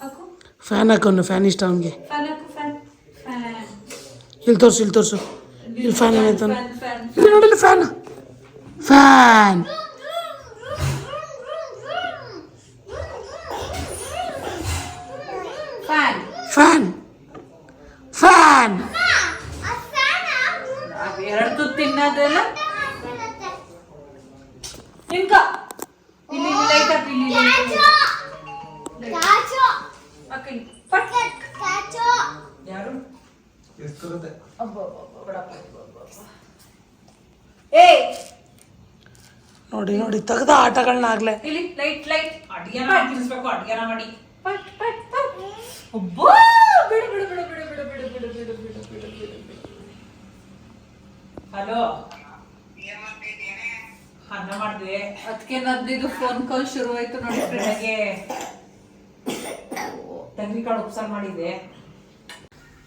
ಹಾಕು.
ಫ್ಯಾನ್ ಹಾಕೋನು ಫ್ಯಾನ್ ಇಷ್ಟ ಅವನಿಗೆ.
ಫ್ಯಾನ್ ಹಾಕು ಫ್ಯಾನ್
ಇಲ್ಲಿ ತೋರ್ಸು ಇಲ್ಲಿ ತೋರ್ಸು ಇಲ್ಲಿ ಫ್ಯಾನ್
ಫ್ಯಾನ್
ಇಲ್ಲಿ ನೋಡಿ ಇಲ್ಲಿ ಫ್ಯಾನ್ ಫ್ಯಾನ್
ಫ್ಯಾನ್
ಫ್ಯಾನ್
ಎರಡು ತಿನ್ನೋದೆಲ್ಲ ನಿನ್ಕ ಇಲ್ಲಿ ಲೈಟ್ ಹಾಕು ಇಲ್ಲಿ ಹಾಕು ಯಾರು ಏ
ನೋಡಿ ನೋಡಿ ತೆಗ್ದ ಆಟಗಳನ್ನ ಆಗ್ಲೇ
ಇಲ್ಲಿ ಲೈಟ್ ಲೈಟ್
ಅಡ್ಗೆನ ತಿನ್ಸ್ಬೇಕು ಅಡಿಗೆನ ಮಾಡಿ
ಪಟ್ ಪಟ್ ಪಟ್ ಅಬ್ಬಾ ಬಿಡು ಬಿಡು ಬಿಡು ಬಿಡು ಬಿಡು ಬಿಡು ಬಿಡು ಬಿಡು ಬಿಡು ಬಿಡು ಬಿಡು ಬಿಡು
ಹಲೋ ಅನ್ನ ಮಾಡಿದೆ
ಅದಕ್ಕೆ ನದ್ದು ಫೋನ್ ಕಾಲ್ ಶುರು ಆಯ್ತು ನೋಡಿ ಫ್ರೆಂಡ್ಸ್
ತಂಗಿ ಕಾಳು ಉಪ್ಸಾರು ಮಾಡಿದ್ದೆ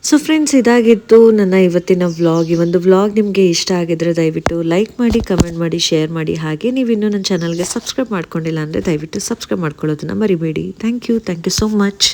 ಸೊ ಫ್ರೆಂಡ್ಸ್ ಇದಾಗಿತ್ತು ನನ್ನ ಇವತ್ತಿನ ವ್ಲಾಗ್ ಈ ಒಂದು ವ್ಲಾಗ್ ನಿಮಗೆ ಇಷ್ಟ ಆಗಿದ್ರೆ ದಯವಿಟ್ಟು ಲೈಕ್ ಮಾಡಿ ಕಮೆಂಟ್ ಮಾಡಿ ಶೇರ್ ಮಾಡಿ. ಹಾಗೆ ನೀವು ಇನ್ನೂ ನನ್ನ ಚಾನಲ್ಗೆ ಸಬ್ಸ್ಕ್ರೈಬ್ ಮಾಡ್ಕೊಂಡಿಲ್ಲ ಅಂದರೆ ದಯವಿಟ್ಟು ಸಬ್ಸ್ಕ್ರೈಬ್ ಮಾಡ್ಕೊಳ್ಳೋದನ್ನ ಮರಿಬೇಡಿ. Thank you thank you so much